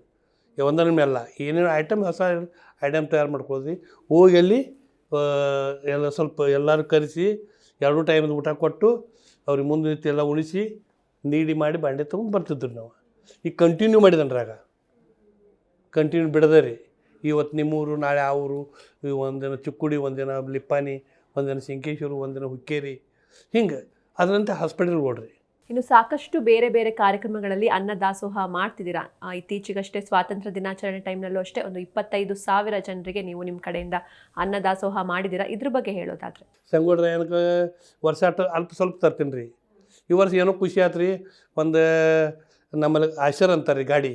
ಒಂದರ ಮೇಲೆ ಏನೇನು ಐಟಮ್ ಹೊಸ ಐಟಮ್ ತಯಾರು ಮಾಡ್ಕೊಳ್ರಿ ಹೋಗಿ ಅಲ್ಲಿ ಎಲ್ಲ ಸ್ವಲ್ಪ ಎಲ್ಲರೂ ಕರೆಸಿ, ಎರಡು ಟೈಮ್ದು ಊಟ ಕೊಟ್ಟು, ಅವ್ರಿಗೆ ಮುಂದೆ ಎಲ್ಲ ಉಳಿಸಿ, ನೀಡಿ ಮಾಡಿ ಬಾಂಡೆ ತೊಗೊಂಡು ಬರ್ತಿದ್ರು ನಾವು. ಈಗ ಕಂಟಿನ್ಯೂ ಮಾಡಿದನ್ರಾಗ ಕಂಟಿನ್ಯೂ ಬಿಡದೆ ರೀ ಇವತ್ತು ನಿಮ್ಮೂರು ನಾಳೆ ಆ ಊರು ಈ ಒಂದಿನ ಚಿಕ್ಕುಡಿ ಒಂದಿನ ಲಿಪ್ಪಾನಿ ಒಂದಿನ ಸಿಂಕೇಶ್ವರು ಒಂದಿನ ಹುಕ್ಕೇರಿ. ಹಿಂಗೆ ಅದರಂತೆ ಹಾಸ್ಪಿಟಲ್ ಓಡ್ರಿ ಇನ್ನು ಸಾಕಷ್ಟು ಬೇರೆ ಬೇರೆ ಕಾರ್ಯಕ್ರಮಗಳಲ್ಲಿ ಅನ್ನ ದಾಸೋಹ ಮಾಡ್ತಿದ್ದೀರಾ? ಇತ್ತೀಚೆಗಷ್ಟೇ ಸ್ವಾತಂತ್ರ್ಯ ದಿನಾಚರಣೆ ಟೈಮ್ನಲ್ಲೂ ಅಷ್ಟೇ ಒಂದು ಇಪ್ಪತ್ತೈದು ಸಾವಿರ ಜನರಿಗೆ ನೀವು ನಿಮ್ಮ ಕಡೆಯಿಂದ ಅನ್ನ ದಾಸೋಹ ಮಾಡಿದ್ದೀರಾ? ಇದ್ರ ಬಗ್ಗೆ ಹೇಳೋದಾದ್ರೆ. ಸಂಗೋಡ್ರ ಏನಕ್ಕೆ ವರ್ಷ ಅಲ್ಪ ಸ್ವಲ್ಪ ತರ್ತೀನಿ ರೀ. ಈ ವರ್ಷ ಏನೋ ಖುಷಿ ಆಯ್ತು ರೀ ಒಂದು ನಮ್ಮಲ್ಲಿ ಆಶರ್ ಅಂತಾರೆ ರೀ ಗಾಡಿ.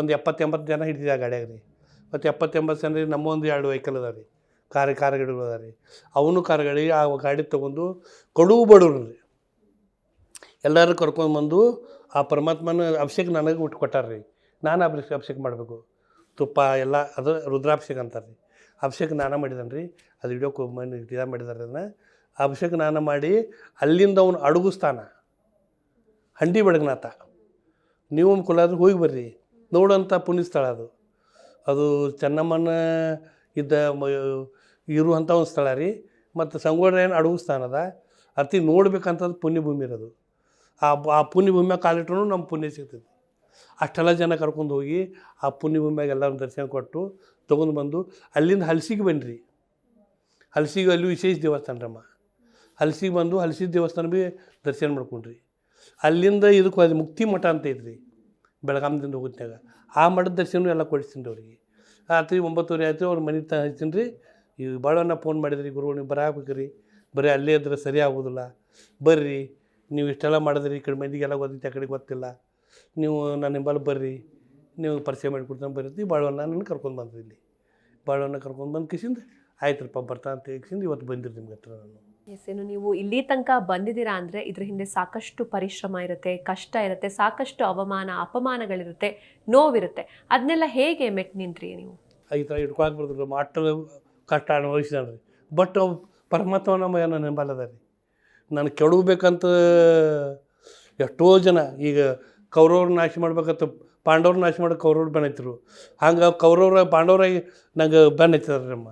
ಒಂದು ಎಪ್ಪತ್ತೆಂಬತ್ತು ಜನ ಹಿಡಿದಿದೆ ಆ ಗಾಡಿಯಾಗ ರೀ ಮತ್ತು ಎಪ್ಪತ್ತೆಂಬತ್ತು ಜನ ನಮ್ಮೊಂದು ಎರಡು ವೆಹಿಕಲ್ ಅದಾವೆ ರೀ. ಕಾರ್ ಕಾರ್ಗಳು ಅದಾವೆ ರೀ. ಅವನು ಕಾರ್ಗಳಿ ಆ ಗಾಡಿ ತೊಗೊಂಡು ಕೊಡುವು ಬಡವ್ರು ರೀ. ಎಲ್ಲರೂ ಕರ್ಕೊಂಡ್ಬಂದು ಆ ಪರಮಾತ್ಮನ ಅಭಿಷೇಕ ನನಗೆ ಬಿಟ್ಟು ಕೊಟ್ಟಾರ ರೀ. ನಾನು ಅಭಿಷೇಕ ಅಭಿಷೇಕ ಮಾಡಬೇಕು. ತುಪ್ಪ ಎಲ್ಲ, ಅದು ರುದ್ರಾಭಿಷೇಕ ಅಂತಾರೆ ರೀ. ಅಭಿಷೇಕ ನಾನು ಮಾಡಿದಾನೆ ರೀ. ಅದು ಹಿಡಿಯೋಕೆ ಮನೆ ಇದ ಮಾಡಿದಾರೆ ಅದನ್ನು. ಅಭಿಷೇಕ ನಾನ ಮಾಡಿ ಅಲ್ಲಿಂದ ಅವನು ಅಡುಗು ಸ್ಥಾನ. ಹಂಡಿ ಬಡಗನಾಥ. ನೀವು ಕುಲಾದ್ರೆ ಹೋಗಿ ಬರ್ರಿ. ನೋಡೋಂಥ ಪುಣ್ಯ ಸ್ಥಳ ಅದು. ಅದು ಚೆನ್ನಮ್ಮನ ಇದ್ದ ಇರುವಂಥ ಒಂದು ಸ್ಥಳ ರೀ. ಮತ್ತು ಸಂಗೋಡ್ರೇನು ಅಡುಗು ಸ್ಥಾನ ಅದ. ಅತಿ ನೋಡ್ಬೇಕಂತದ್ದು ಪುಣ್ಯಭೂಮಿ ಇರೋದು ಆ ಆ ಪುಣ್ಯಭೂಮಿಯಾಗ ಕಾಲಿಟ್ರೂ ನಮ್ಮ ಪುಣ್ಯ ಸಿಗ್ತೈತಿ ಅಷ್ಟೆಲ್ಲ ಜನ ಕರ್ಕೊಂಡು ಹೋಗಿ ಆ ಪುಣ್ಯಭೂಮಿಯಾಗ ಎಲ್ಲರೂ ದರ್ಶನ ಕೊಟ್ಟು ತೊಗೊಂಡು ಬಂದು ಅಲ್ಲಿಂದ ಹಲಸಿಗೆ ಬನ್ನಿರಿ. ಹಲಸಿಗೆ ಅಲ್ಲಿ ವಿಶೇಷ ದೇವಸ್ಥಾನ ರಮ್ಮ ಹಲಸಿಗೆ ಬಂದು ಹಲಸಿ ದೇವಸ್ಥಾನ ಭೀ ದರ್ಶನ ಮಾಡ್ಕೊಂಡ್ರಿ. ಅಲ್ಲಿಂದ ಇದಕ್ಕೆ ಮುಕ್ತಿ ಮಠ ಅಂತ ಐತ್ರಿ. ಬೆಳಗಾಮದಿಂದ ಹೋಗುತ್ತಾಗ ಆ ಮಠದ ದರ್ಶನ ಎಲ್ಲ ಕೊಡಿಸ್ತೀನಿ ಅವ್ರಿಗೆ. ರಾತ್ರಿ ಒಂಬತ್ತುವರೆ ಆಯ್ತು, ಅವ್ರ ಮನೆ ತ ರೀ. ಈ ಭಾಳವನ್ನ ಫೋನ್ ಮಾಡಿದ್ರಿ, ಗುರು ನೀವು ರೀ. ಬರೀ ಅಲ್ಲೇ ಇದ್ರೆ ಸರಿ ಆಗೋದಿಲ್ಲ. ಬರ್ರಿ. ನೀವು ಇಷ್ಟೆಲ್ಲ ಮಾಡಿದ್ರಿ, ಈ ಕಡೆ ಮಂದಿಗೆಲ್ಲ ಗೊತ್ತೈತೆ, ಆ ಕಡೆ ಗೊತ್ತಿಲ್ಲ. ನೀವು ನನ್ನ ಹಿಂಬಲ್ಲಿ ಬರ್ರಿ. ನೀವು ಪರಿಚಯ ಮಾಡಿಕೊಡ್ತಾನೆ, ಬರ್ರಿ. ಬಾಳವನ್ನ ನನ್ನ ಕರ್ಕೊಂಡು ಬಂದ್ರಿ ಇಲ್ಲಿ. ಬಾಳವನ್ನ ಕರ್ಕೊಂಡು ಬಂದು ಕಿಸಿಂದ ರೀ ಬರ್ತಾ ಅಂತ ಹೇಳಿಸಿಂದ ಇವತ್ತು ಬಂದಿರಿ ನಿಮ್ಗೆ ಹತ್ರ ನಾನು. ಎಸ್ ನೀವು ಇಲ್ಲಿ ತನಕ ಬಂದಿದ್ದೀರಾ ಅಂದರೆ ಇದ್ರ ಹಿಂದೆ ಸಾಕಷ್ಟು ಪರಿಶ್ರಮ ಇರುತ್ತೆ, ಕಷ್ಟ ಇರುತ್ತೆ, ಸಾಕಷ್ಟು ಅವಮಾನ, ಅಪಮಾನಗಳಿರುತ್ತೆ, ನೋವಿರುತ್ತೆ. ಅದನ್ನೆಲ್ಲ ಹೇಗೆ ಮೆಟ್ ನಿಂತ್ರಿ ನೀವು? ಈ ಥರ ಇಟ್ಕೊಳಕ್ಕೆ ಬರ್ತಾರೆ ಅಟ್ಟ ಕಷ್ಟ ಅನುಭವಿಸಿದ್ರಿ ಬಟ್ ಪರಮಾತ್ಮ ನಮ್ಮ ನನ್ನ ನಂಬಲ್ಲದ ರೀ ನಾನು ಕೆಡಬೇಕಂತ ಎಷ್ಟೋ ಜನ ಈಗ ಕೌರವ್ರ ನಾಶ ಮಾಡ್ಬೇಕಂತ ಪಾಂಡವ್ರ ನಾಶ ಮಾಡೋಕೆ ಕೌರವ್ರು ಬೆನ್ನೈತಿರು ಹಂಗೆ ಕೌರವ್ರ ಪಾಂಡವರಾಗಿ ನಂಗೆ ಬೆನ್ನೈತಿದಾರೆ ನಮ್ಮ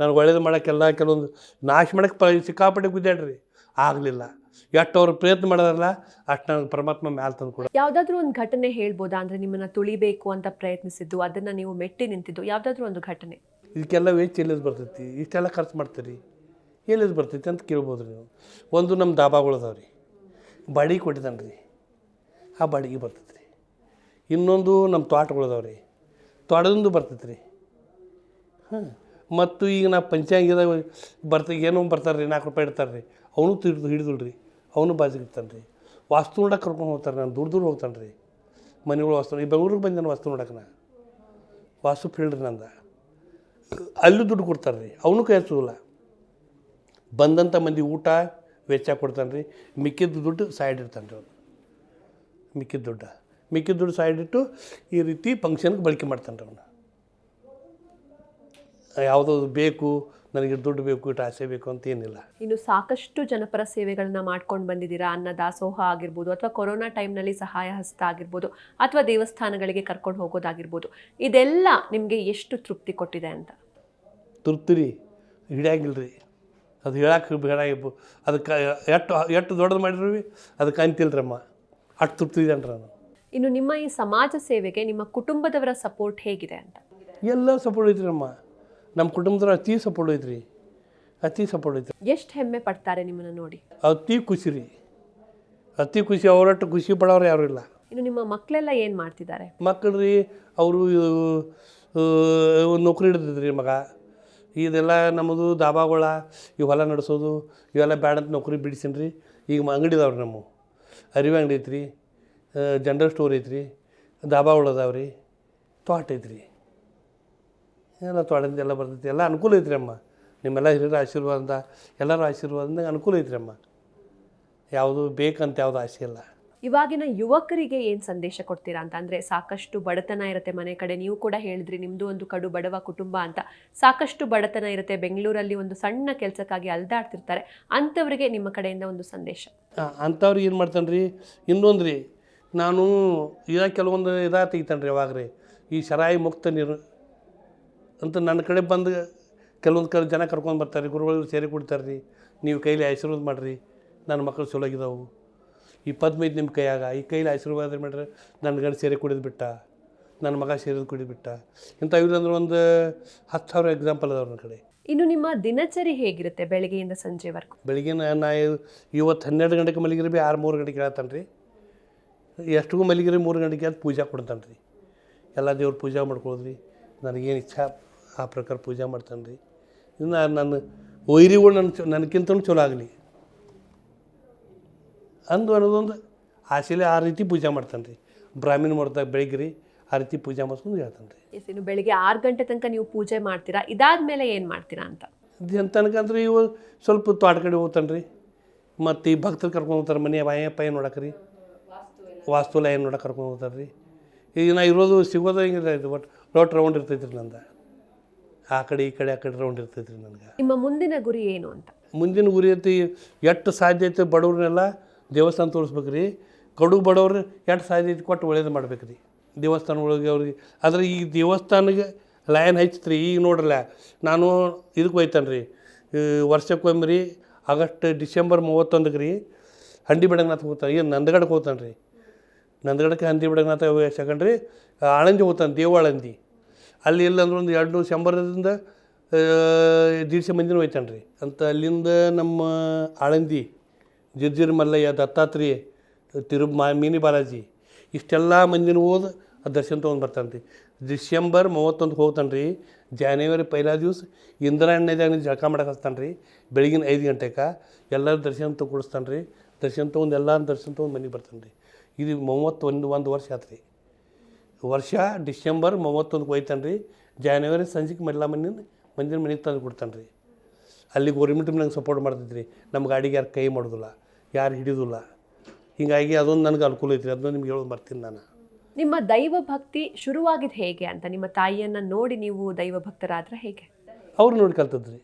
ನನಗೆ ಒಳ್ಳೇದು ಮಾಡೋಕ್ಕೆಲ್ಲ ಕೆಲವೊಂದು ನಾಶ ಮಾಡೋಕ್ಕೆ ಪ ಸಿಕ್ಕಾಪಟ್ಟೆ ಗುದ್ದಾಡ್ರಿ. ಆಗಲಿಲ್ಲ. ಎಷ್ಟು ಅವ್ರು ಪ್ರಯತ್ನ ಮಾಡೋದಲ್ಲ ಅಷ್ಟು ನನಗೆ ಪರಮಾತ್ಮ ಮ್ಯಾಲ ತಂದು ಕೊಡ ಯಾವುದಾದ್ರೂ ಒಂದು ಘಟನೆ ಹೇಳ್ಬೋದಾ? ಅಂದರೆ ನಿಮ್ಮನ್ನು ತುಳಿಬೇಕು ಅಂತ ಪ್ರಯತ್ನಿಸಿದ್ದು ಅದನ್ನು ನೀವು ಮೆಟ್ಟಿ ನಿಂತಿದ್ದು ಯಾವುದಾದ್ರೂ ಒಂದು ಘಟನೆ? ಇದಕ್ಕೆಲ್ಲ ವೆಚ್ಚ ಎಲ್ಲಿದ್ದು ಬರ್ತೈತಿ? ಇಷ್ಟೆಲ್ಲ ಖರ್ಚು ಮಾಡ್ತೀರಿ? ಎಲ್ಲಿದ್ದು ಬರ್ತೈತಿ ಅಂತ ಕೇಳ್ಬೋದು ರೀ ನೀವು. ಒಂದು ನಮ್ಮ ದಾಬಾಗಳು ಅದಾವೆ ರೀ. ಬಾಡಿಗೆ ಕೊಟ್ಟಿದ್ದಾನೆ ರೀ. ಆ ಬಾಡಿಗೆ ಬರ್ತೈತೆ ರೀ. ಇನ್ನೊಂದು ನಮ್ಮ ತೋಟಗಳು ಅದಾವೆ ರೀ. ತೋಟದಿಂದ ಬರ್ತೈತೆ ರೀ. ಹಾಂ ಮತ್ತು ಈಗ ನಾ ಪಂಚಾಂಗದಾಗ ಬರ್ತ ಏನೋ ಬರ್ತಾರೆ ರೀ ನಾಲ್ಕು ರೂಪಾಯಿ ಇಡ್ತಾರೆ ರೀ ಅವನು ತಿರ್ದು ಹಿಡಿದುಲ್ ರೀ ಅವನು ಬಾಜಿಗೆ ಇರ್ತಾನೆ ರೀ ವಾಸ್ತು ನೋಡಕ್ಕೆ ಕರ್ಕೊಂಡು ಹೋಗ್ತಾರೆ ನಾನು, ದೂರ ದೂರ ಹೋಗ್ತಾನೆ ರೀ ಮನೆಗಳು ವಾಸ್ತು ಈ ಬೆಂಗಳೂರಿಗೆ ಬಂದೇನೆ ವಾಸ್ತು ನೋಡಕ್ಕೆ ನಾ. ವಾಸ್ತು ಫೀಲ್ಡ್ ರೀ ನಂದ. ಅಲ್ಲೂ ದುಡ್ಡು ಕೊಡ್ತಾರೆ ರೀ ಅವನು ಕೈ ಹಚ್ಚೋದಿಲ್ಲ. ಬಂದಂಥ ಮಂದಿ ಊಟ ವೆಚ್ಚ ಕೊಡ್ತಾನೆ ರೀ ಮಿಕ್ಕಿದ ದುಡ್ಡು ಸೈಡ್ ಇರ್ತಾನೆ ರೀ ಅವನು ಮಿಕ್ಕಿದ ದುಡ್ಡು. ಮಿಕ್ಕಿದ ದುಡ್ಡು ಸೈಡ್ ಇಟ್ಟು ಈ ರೀತಿ ಫಂಕ್ಷನ್ಗೆ ಬಳಕೆ ಮಾಡ್ತಾನೆ ರೀ ಅವನು. ಯಾವುದೋ ಬೇಕು ನನಗೆ ದುಡ್ಡು ಬೇಕು ಇಟ್ಟು ಆಸೆ ಬೇಕು ಅಂತ ಏನಿಲ್ಲ. ಇನ್ನು ಸಾಕಷ್ಟು ಜನಪರ ಸೇವೆಗಳನ್ನ ಮಾಡ್ಕೊಂಡು ಬಂದಿದ್ದೀರಾ? ಅನ್ನ ದಾಸೋಹ ಆಗಿರ್ಬೋದು ಅಥವಾ ಕೊರೋನಾ ಟೈಮ್ನಲ್ಲಿ ಸಹಾಯ ಹಸ್ತ ಆಗಿರ್ಬೋದು ಅಥವಾ ದೇವಸ್ಥಾನಗಳಿಗೆ ಕರ್ಕೊಂಡು ಹೋಗೋದಾಗಿರ್ಬೋದು. ಇದೆಲ್ಲ ನಿಮಗೆ ಎಷ್ಟು ತೃಪ್ತಿ ಕೊಟ್ಟಿದೆ ಅಂತ? ತೃಪ್ತಿ ರೀ. ಹಿಡಿಯಂಗಿಲ್ಲ ರೀ ಅದು ಹೇಳಕ್ಕೆ ಬೇಡ ಅದಕ್ಕೆ ಎಷ್ಟು ಎಷ್ಟು ದೊಡ್ಡದು ಮಾಡಿದ್ರಿ ಅದಕ್ಕೆ ಅಂತಿಲ್ರಮ್ಮ. ಅಷ್ಟು ತೃಪ್ತಿ ಇದೆ ನಾನು ಇನ್ನು ನಿಮ್ಮ ಈ ಸಮಾಜ ಸೇವೆಗೆ ನಿಮ್ಮ ಕುಟುಂಬದವರ ಸಪೋರ್ಟ್ ಹೇಗಿದೆ ಅಂತ? ಎಲ್ಲ ಸಪೋರ್ಟ್ ಐತ್ರಿ ಅಮ್ಮ. ನಮ್ಮ ಕುಟುಂಬದವ್ರು ಅತಿ ಸಪೋರ್ಟ್ ಐತ್ರಿ. ಅತಿ ಸಪೋರ್ಟ್ ಐತ್ರಿ. ಎಷ್ಟು ಹೆಮ್ಮೆ ಪಡ್ತಾರೆ ನಿಮ್ಮನ್ನು ನೋಡಿ? ಅತಿ ಖುಷಿ ರೀ. ಅತಿ ಖುಷಿ ಅವರಷ್ಟು ಖುಷಿ ಪಡೋರು ಯಾರು ಇಲ್ಲ. ಇನ್ನು ನಿಮ್ಮ ಮಕ್ಕಳೆಲ್ಲ ಏನು ಮಾಡ್ತಿದ್ದಾರೆ? ಮಕ್ಕಳು ರೀ ಅವರು ನೌಕರಿ ಹಿಡಿದಿದ್ರಿ ಮಗ. ಇದೆಲ್ಲ ನಮ್ಮದು ದಾಬಾಗಳ ಈ ಹೊಲ ನಡೆಸೋದು ಇವೆಲ್ಲ ಬ್ಯಾಡ ಅಂತ ನೌಕರಿ ಬಿಡಿಸೀನಿ ರೀ. ಈಗ ಮ- ಅಂಗಡಿ ಇದಾವ್ರಿ ನಮ್ಮ. ಅರಿವೆ ಅಂಗಡಿ ಐತ್ರಿ ಜನರಲ್ ಸ್ಟೋರ್ ಐತ್ರಿ ದಾಬಾಗಳು ಅದಾವೆ ರೀ ತೋಟ ಐತ್ರಿ. ಎಲ್ಲ ತೊಳೆದು ಎಲ್ಲ ಬರ್ತೈತಿ? ಎಲ್ಲ ಅನುಕೂಲ ಐತ್ರಿ ಅಮ್ಮ. ನಿಮ್ಮೆಲ್ಲ ಹಿರಿಯರ ಆಶೀರ್ವಾದ ಎಲ್ಲರ ಆಶೀರ್ವಾದದಿಂದ ಅನುಕೂಲ ಐತ್ರಿ ಅಮ್ಮ. ಯಾವುದು ಬೇಕಂತ ಯಾವುದು ಆಸೆ ಇಲ್ಲ. ಇವಾಗಿನ ಯುವಕರಿಗೆ ಏನು ಸಂದೇಶ ಕೊಡ್ತೀರಾ ಅಂತ ಅಂದರೆ ಸಾಕಷ್ಟು ಬಡತನ ಇರುತ್ತೆ ಮನೆ ಕಡೆ. ನೀವು ಕೂಡ ಹೇಳಿದ್ರಿ ನಿಮ್ಮದು ಒಂದು ಕಡು ಬಡವ ಕುಟುಂಬ ಅಂತ. ಸಾಕಷ್ಟು ಬಡತನ ಇರುತ್ತೆ. ಬೆಂಗಳೂರಲ್ಲಿ ಒಂದು ಸಣ್ಣ ಕೆಲಸಕ್ಕಾಗಿ ಅಲ್ದಾಡ್ತಿರ್ತಾರೆ. ಅಂಥವ್ರಿಗೆ ನಿಮ್ಮ ಕಡೆಯಿಂದ ಒಂದು ಸಂದೇಶ. ಅಂಥವ್ರಿಗೆ ಏನು ಮಾಡ್ತಾನೆ ರೀ ಇನ್ನೊಂದು ರೀ ನಾನು ಇದ ಕೆಲವೊಂದು ಇದ ತೆಗಿತಾನೆ ರೀ ಯಾವಾಗ ರೀ ಈ ಶರಾಯಿ ಮುಕ್ತ ನೀರು ಅಂತ ನನ್ನ ಕಡೆ ಬಂದು ಕೆಲವೊಂದು ಕಡೆ ಜನ ಕರ್ಕೊಂಡು ಬರ್ತಾರೆ ಗುರುಗಳು ಸೇರಿ ಕೊಡ್ತಾರೆ ರೀ. ನೀವು ಕೈಲಿ ಆಶೀರ್ವಾದ ಮಾಡಿರಿ ನನ್ನ ಮಕ್ಕಳು ಚಲೋ ಆಗಿದಾವು ಈ ಪದ್ಮೈದು ನಿಮ್ಮ ಕೈಯಾಗ ಈ ಕೈಲಿ ಆಶೀರ್ವಾದ ಮಾಡ್ರಿ ನನ್ನ ಗಂಡ ಸೇರಿ ಕುಡಿದು ಬಿಟ್ಟ ನನ್ನ ಮಗ ಸೇರಿದು ಕುಡಿದು ಬಿಟ್ಟ. ಇಂಥ ಇವ್ರಂದ್ರೆ ಒಂದು ಹತ್ತು ಸಾವಿರ ಎಕ್ಸಾಂಪಲ್ ಅದಾವ ನನ್ನ ಕಡೆ. ಇನ್ನು ನಿಮ್ಮ ದಿನಚರಿ ಹೇಗಿರುತ್ತೆ ಬೆಳಗ್ಗೆಯಿಂದ ಸಂಜೆವರೆಗೂ? ಬೆಳಗಿನ ನಾ ಇವತ್ತು ಹನ್ನೆರಡು ಗಂಟೆಗೆ ಮಲಗಿರಿ ಬಿ ಆರು ಮೂರು ಗಂಟೆಗೆ ಹೇಳ್ತಾನೆ ರೀ. ಎಷ್ಟಿಗೂ ಮಲಗಿರಿ ಮೂರು ಗಂಟೆಗೆ ಅದು ಪೂಜೆ ಕೊಡ್ತಾನೆ ರೀ. ಎಲ್ಲ ದೇವ್ರ ಪೂಜೆ ಮಾಡ್ಕೊಳ್ಳೋದ್ರಿ ನನಗೇನು ಇಚ್ಛಾ ಆ ಪ್ರಕಾರ ಪೂಜೆ ಮಾಡ್ತಾನೆ ರೀ. ಇನ್ನು ನನ್ನ ವೈರಿಗಳು ನನ್ನ ಚೊ ನನಗಿಂತನೂ ಚಲೋ ಆಗಲಿ. ಅಂದು ಅನ್ನೋದೊಂದು ಆಸೆಲೆ ಆ ರೀತಿ ಪೂಜೆ ಮಾಡ್ತಾನೆ ರೀ. ಬ್ರಾಹ್ಮಣ ಮುಹೂರ್ತ ಬೆಳಿಗ್ಗೆ ರೀ ಆ ರೀತಿ ಪೂಜೆ ಮಾಡ್ಕೊಂಡು ಹೇಳ್ತಾನೆ ರೀ. ಎಸ್ ಇನ್ನು ಬೆಳಿಗ್ಗೆ ಆರು ಗಂಟೆ ತನಕ ನೀವು ಪೂಜೆ ಮಾಡ್ತೀರಾ? ಇದಾದ ಮೇಲೆ ಏನು ಮಾಡ್ತೀರಾ ಅಂತ? ದಿನ ತನಕ ಅಂದ್ರೆ ಇವು ಸ್ವಲ್ಪ ತೋಟ ಕಡೆ ಹೋಗ್ತಾನೆ ರೀ. ಮತ್ತು ಈ ಭಕ್ತರು ಕರ್ಕೊಂಡು ಹೋಗ್ತಾರೆ ಮನೆ ಬಾಯಪ್ಪ ಏನು ನೋಡಕ್ಕೆ ರೀ? ವಾಸ್ತುಲ ಏನು ನೋಡಕ್ಕೆ ಕರ್ಕೊಂಡು ಹೋಗ್ತಾರೆ ರೀ. ಈಗ ನಾ ಇರೋದು ಸಿಗೋದು ಹಿಂಗಿಲ್ಲ ಇದು ರೋಟ್ ರೌಂಡ್ ಇರ್ತೈತೆ ರೀ ನಂದು. ಆ ಕಡೆ ಈ ಕಡೆ ಆ ಕಡೆ ರೌಂಡ್ ಇರ್ತೈತೆ ರೀ ನನಗೆ. ನಿಮ್ಮ ಮುಂದಿನ ಗುರಿ ಏನು ಅಂತ? ಮುಂದಿನ ಗುರಿ ಐತಿ ಎಷ್ಟು ಸಾಧ್ಯ ಐತೆ ಬಡವ್ರನ್ನೆಲ್ಲ ದೇವಸ್ಥಾನ ತೋರಿಸ್ಬೇಕು ರೀ ಕಡು ಬಡವ್ರು ಎಷ್ಟು ಸಾಧ್ಯ ಐತಿ ಕೊಟ್ಟು ಒಳ್ಳೇದು ಮಾಡ್ಬೇಕು ರೀ ದೇವಸ್ಥಾನ ಒಳಗೆ ಅವ್ರಿಗೆ ಆದರೆ ಈ ದೇವಸ್ಥಾನಗೆ ಲಯನ್ ಹಚ್ಚಿತ್ರಿ ಈಗ ನೋಡ್ರಲ್ಲ ನಾನು ಇದಕ್ಕೆ ಹೋಯ್ತಾನೆ ರೀ ವರ್ಷಕ್ಕೊಮ್ಮೆ ರೀ ಆಗಸ್ಟ್ ಡಿಸೆಂಬರ್ ಮೂವತ್ತೊಂದಕ್ಕೆ ರೀ ಹಂಡಿ ಬೆಡಗನಾಥ ಹೋಗ್ತಾನೆ. ಏನು ನಂದಗಡಕ್ಕೆ ಹೋಗ್ತಾನೆ ರೀ ನಂದಗಡಕ್ಕೆ ಹಂದಿ ಬೆಡಗನಾಥ ಸೆಕೆಂಡ್ರಿ ಆಳಂದಿ ಹೋಗ್ತಾನೆ ದೇವ ಆಳಂದಿ ಅಲ್ಲಿ ಇಲ್ಲ ಅಂದ್ರೆ ಒಂದು ಎರಡು ನೂರು ಶಂಬರದಿಂದ ದೀಡ್ಸೆ ಮಂದಿನೂ ಹೋಯ್ತಾನೆ ರೀ ಅಂತ ಅಲ್ಲಿಂದ ನಮ್ಮ ಆಳಂದಿ ಜಿರ್ಜಿರ್ ಮಲ್ಲಯ್ಯ, ದತ್ತಾತ್ರೇಯ ತಿರು ಮಾ, ಮೀನಿ ಬಾಲಾಜಿ, ಇಷ್ಟೆಲ್ಲ ಮಂದಿನ ಹೋದ ಆ ದರ್ಶನ ತೊಗೊಂಡು ಬರ್ತಾನೆ ರೀ ಡಿಸೆಂಬರ್ ಮೂವತ್ತೊಂದು ಹೋಗ್ತಾನೆ ರೀ ಜಾನ್ವರಿ ಪೈಲಾ ದಿವಸ ಇಂದಿರಾ ಎಣ್ಣೆದಾಗ ಜಳಕ ಮಾಡಕ್ಕೆ ಹಚ್ತಾನೆ ರೀ ಬೆಳಗಿನ ಐದು ಗಂಟೆಗೆ ಎಲ್ಲರೂ ದರ್ಶನ ತಗೊಡಿಸ್ತಾನೆ ರೀ ದರ್ಶನ ತೊಗೊಂಡು ಎಲ್ಲ ದರ್ಶನ ತೊಗೊಂಡು ಮನೆಗೆ ಬರ್ತಾನೆ ರೀ ಇದು ಮೂವತ್ತೊಂದು, ಒಂದು ವರ್ಷ ಆತು ರೀ ವರ್ಷ ಡಿಸೆಂಬರ್ ಮೂವತ್ತೊಂದಕ್ಕೆ ಹೋಯ್ತಾನೆ ರೀ ಜಾನ್ವರಿ ಸಂಜೆಗೆ ಮೆಲ್ಲ ಮನೆ ಮಂದಿನ ಮನೆಗೆ ತಂದು ಕೊಡ್ತಾನೆ ರೀ ಅಲ್ಲಿ ಗೌರ್ಮೆಂಟ್ ನಂಗೆ ಸಪೋರ್ಟ್ ಮಾಡ್ತೈತೆ ರೀ ನಮ್ಮ ಗಾಡಿಗೆ ಯಾರು ಕೈ ಮಾಡೋದಿಲ್ಲ ಯಾರು ಹಿಡಿಯೋದಿಲ್ಲ ಹೀಗಾಗಿ ಅದೊಂದು ನನಗೆ ಅನುಕೂಲ ಐತ್ರಿ. ಅದನ್ನ ನಿಮ್ಗೆ ಹೇಳೋದು ಬರ್ತೀನಿ ನಾನು. ನಿಮ್ಮ ದೈವ ಭಕ್ತಿ ಶುರುವಾಗಿದ್ದು ಹೇಗೆ ಅಂತ ನಿಮ್ಮ ತಾಯಿಯನ್ನು ನೋಡಿ ನೀವು ದೈವ ಭಕ್ತರಾದ್ರೆ ಹೇಗೆ? ಅವ್ರು ನೋಡಿ ಕಲ್ತದ್ರಿ.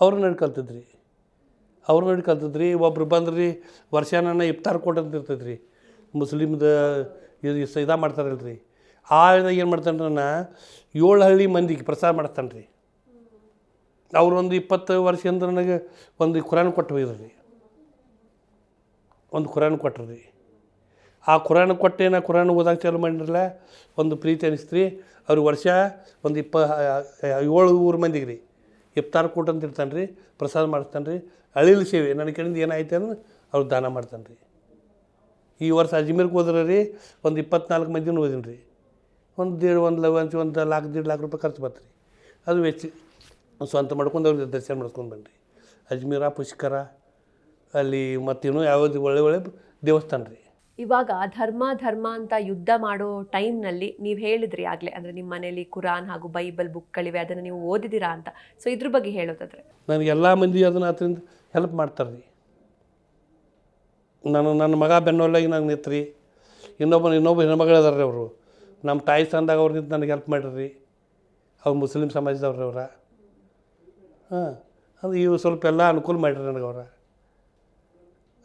ಅವ್ರು ನೋಡಿ ಕಲ್ತದ್ರಿ. ಅವ್ರು ನೋಡಿ ಕಲ್ತದ್ರಿ. ಒಬ್ರು ಬಂದ್ರಿ ವರ್ಷನ ಇಫ್ತಾರ್ ಕೊಟ್ಟಂತ ಅಂತ ಇರ್ತೈತೆ ರೀ ಮುಸ್ಲಿಮ್ದು ಇದು ಇದ ಮಾಡ್ತಾರಲ್ರಿ. ಆ ಏನು ಮಾಡ್ತಾನೆ ರೀ ಏಳು ಹಳ್ಳಿ ಮಂದಿಗೆ ಪ್ರಸಾದ ಮಾಡ್ತಾನೆ ರೀ ಅವ್ರು ಒಂದು ಇಪ್ಪತ್ತು ಅಂದ್ರೆ ನನಗೆ ಒಂದು ಕುರಾನ್ ಕೊಟ್ಟು ಹೋಗಿದ್ರು. ರೀ ಒಂದು ಕುರಾನ್ ಕೊಟ್ಟರು ರೀ ಆ ಕುರಾನ್ ಕೊಟ್ಟೆ ನಾ ಕುರಾನ್ ಓದಾಗ ಚಾಲು ಮಾಡಿರಲ್ಲ ಒಂದು ಪ್ರೀತಿ ಅನಿಸ್ತು ರೀ ಅವ್ರಿಗೆ ವರ್ಷ ಒಂದು ಇಪ್ಪ, ಏಳು ಊರು ಮಂದಿಗೆ ರೀ ಇಫ್ತಾರ್ ಕೂಟ ಅಂತ ಇರ್ತಾನೆ ರೀ ಪ್ರಸಾದ ಮಾಡ್ತಾನೆ ರೀ ಅಳಿಲು ಸೇವೆ, ನನ್ನ ಕಡೆಯಿಂದ ಏನಾಯ್ತು ಅಂದ್ರೆ ಅವ್ರು ದಾನ ಮಾಡ್ತಾನೆ ರೀ ಈ ವರ್ಷ ಅಜ್ಮೀರ್ಗೆ ಹೋದ್ರೆ ರೀ ಒಂದು ಇಪ್ಪತ್ನಾಲ್ಕು ಮಂದಿನೂ ಓದಿನಿ ರೀ ಒಂದು ದೇಡ್ ಒಂದು ಲವಂಚ್ ಒಂದು ಲಾಕ್ ದೇಡ್ ಲಾಕ್ ರೂಪಾಯಿ ಖರ್ಚು ಬರ್ತೀರಿ ಅದು ವೆಚ್ಚ. ಸ್ವಂತ ಮಾಡ್ಕೊಂಡು ಅವ್ರಿಗೆ ದರ್ಶನ ಮಾಡ್ಸ್ಕೊಂಡು ಬನ್ನಿರಿ ಅಜ್ಮೀರ ಪುಷ್ಕರ ಅಲ್ಲಿ ಮತ್ತೇನೋ ಯಾವುದು ಒಳ್ಳೆ ಒಳ್ಳೆ ದೇವಸ್ಥಾನ ರೀ. ಇವಾಗ ಧರ್ಮ ಧರ್ಮ ಅಂತ ಯುದ್ಧ ಮಾಡೋ ಟೈಮ್ನಲ್ಲಿ ನೀವು ಹೇಳಿದ್ರಿ ಆಗಲೇ ಅಂದರೆ ನಿಮ್ಮ ಮನೇಲಿ ಕುರಾನ್ ಹಾಗೂ ಬೈಬಲ್ ಬುಕ್ಗಳಿವೆ ಅದನ್ನು ನೀವು ಓದಿದ್ದೀರಾ ಅಂತ. ಸೊ ಇದ್ರ ಬಗ್ಗೆ ಹೇಳೋದಾದ್ರೆ. ನನಗೆ ಎಲ್ಲ ಮಂದಿ ಅದನ್ನು ಅದರಿಂದ ಹೆಲ್ಪ್ ಮಾಡ್ತಾರೆ ರೀ. ನಾನು ನನ್ನ ಮಗ ಬೆನ್ನೋಲಾಗಿ ನಂಗೆ ನಿಂತ್ರಿ. ಇನ್ನೊಬ್ಬ ಇನ್ನೊಬ್ಬ ಹೆಣ್ಮಗಳಿದಾರೆ ಅದಾರ ಅವರು. ನಮ್ಮ ತಾಯಿ ಸ್ಥಾನದಾಗ ಅವ್ರದ್ದು ನನಗೆ ಹೆಲ್ಪ್ ಮಾಡಿರಿ ಅವ್ರು ಮುಸ್ಲಿಂ ಸಮಾಜದವ್ರು ಅವ್ರ. ಹಾಂ ಅದು ಇವು ಸ್ವಲ್ಪ ಎಲ್ಲ ಅನುಕೂಲ ಮಾಡಿರಿ ನನಗೆ ಅವ್ರ.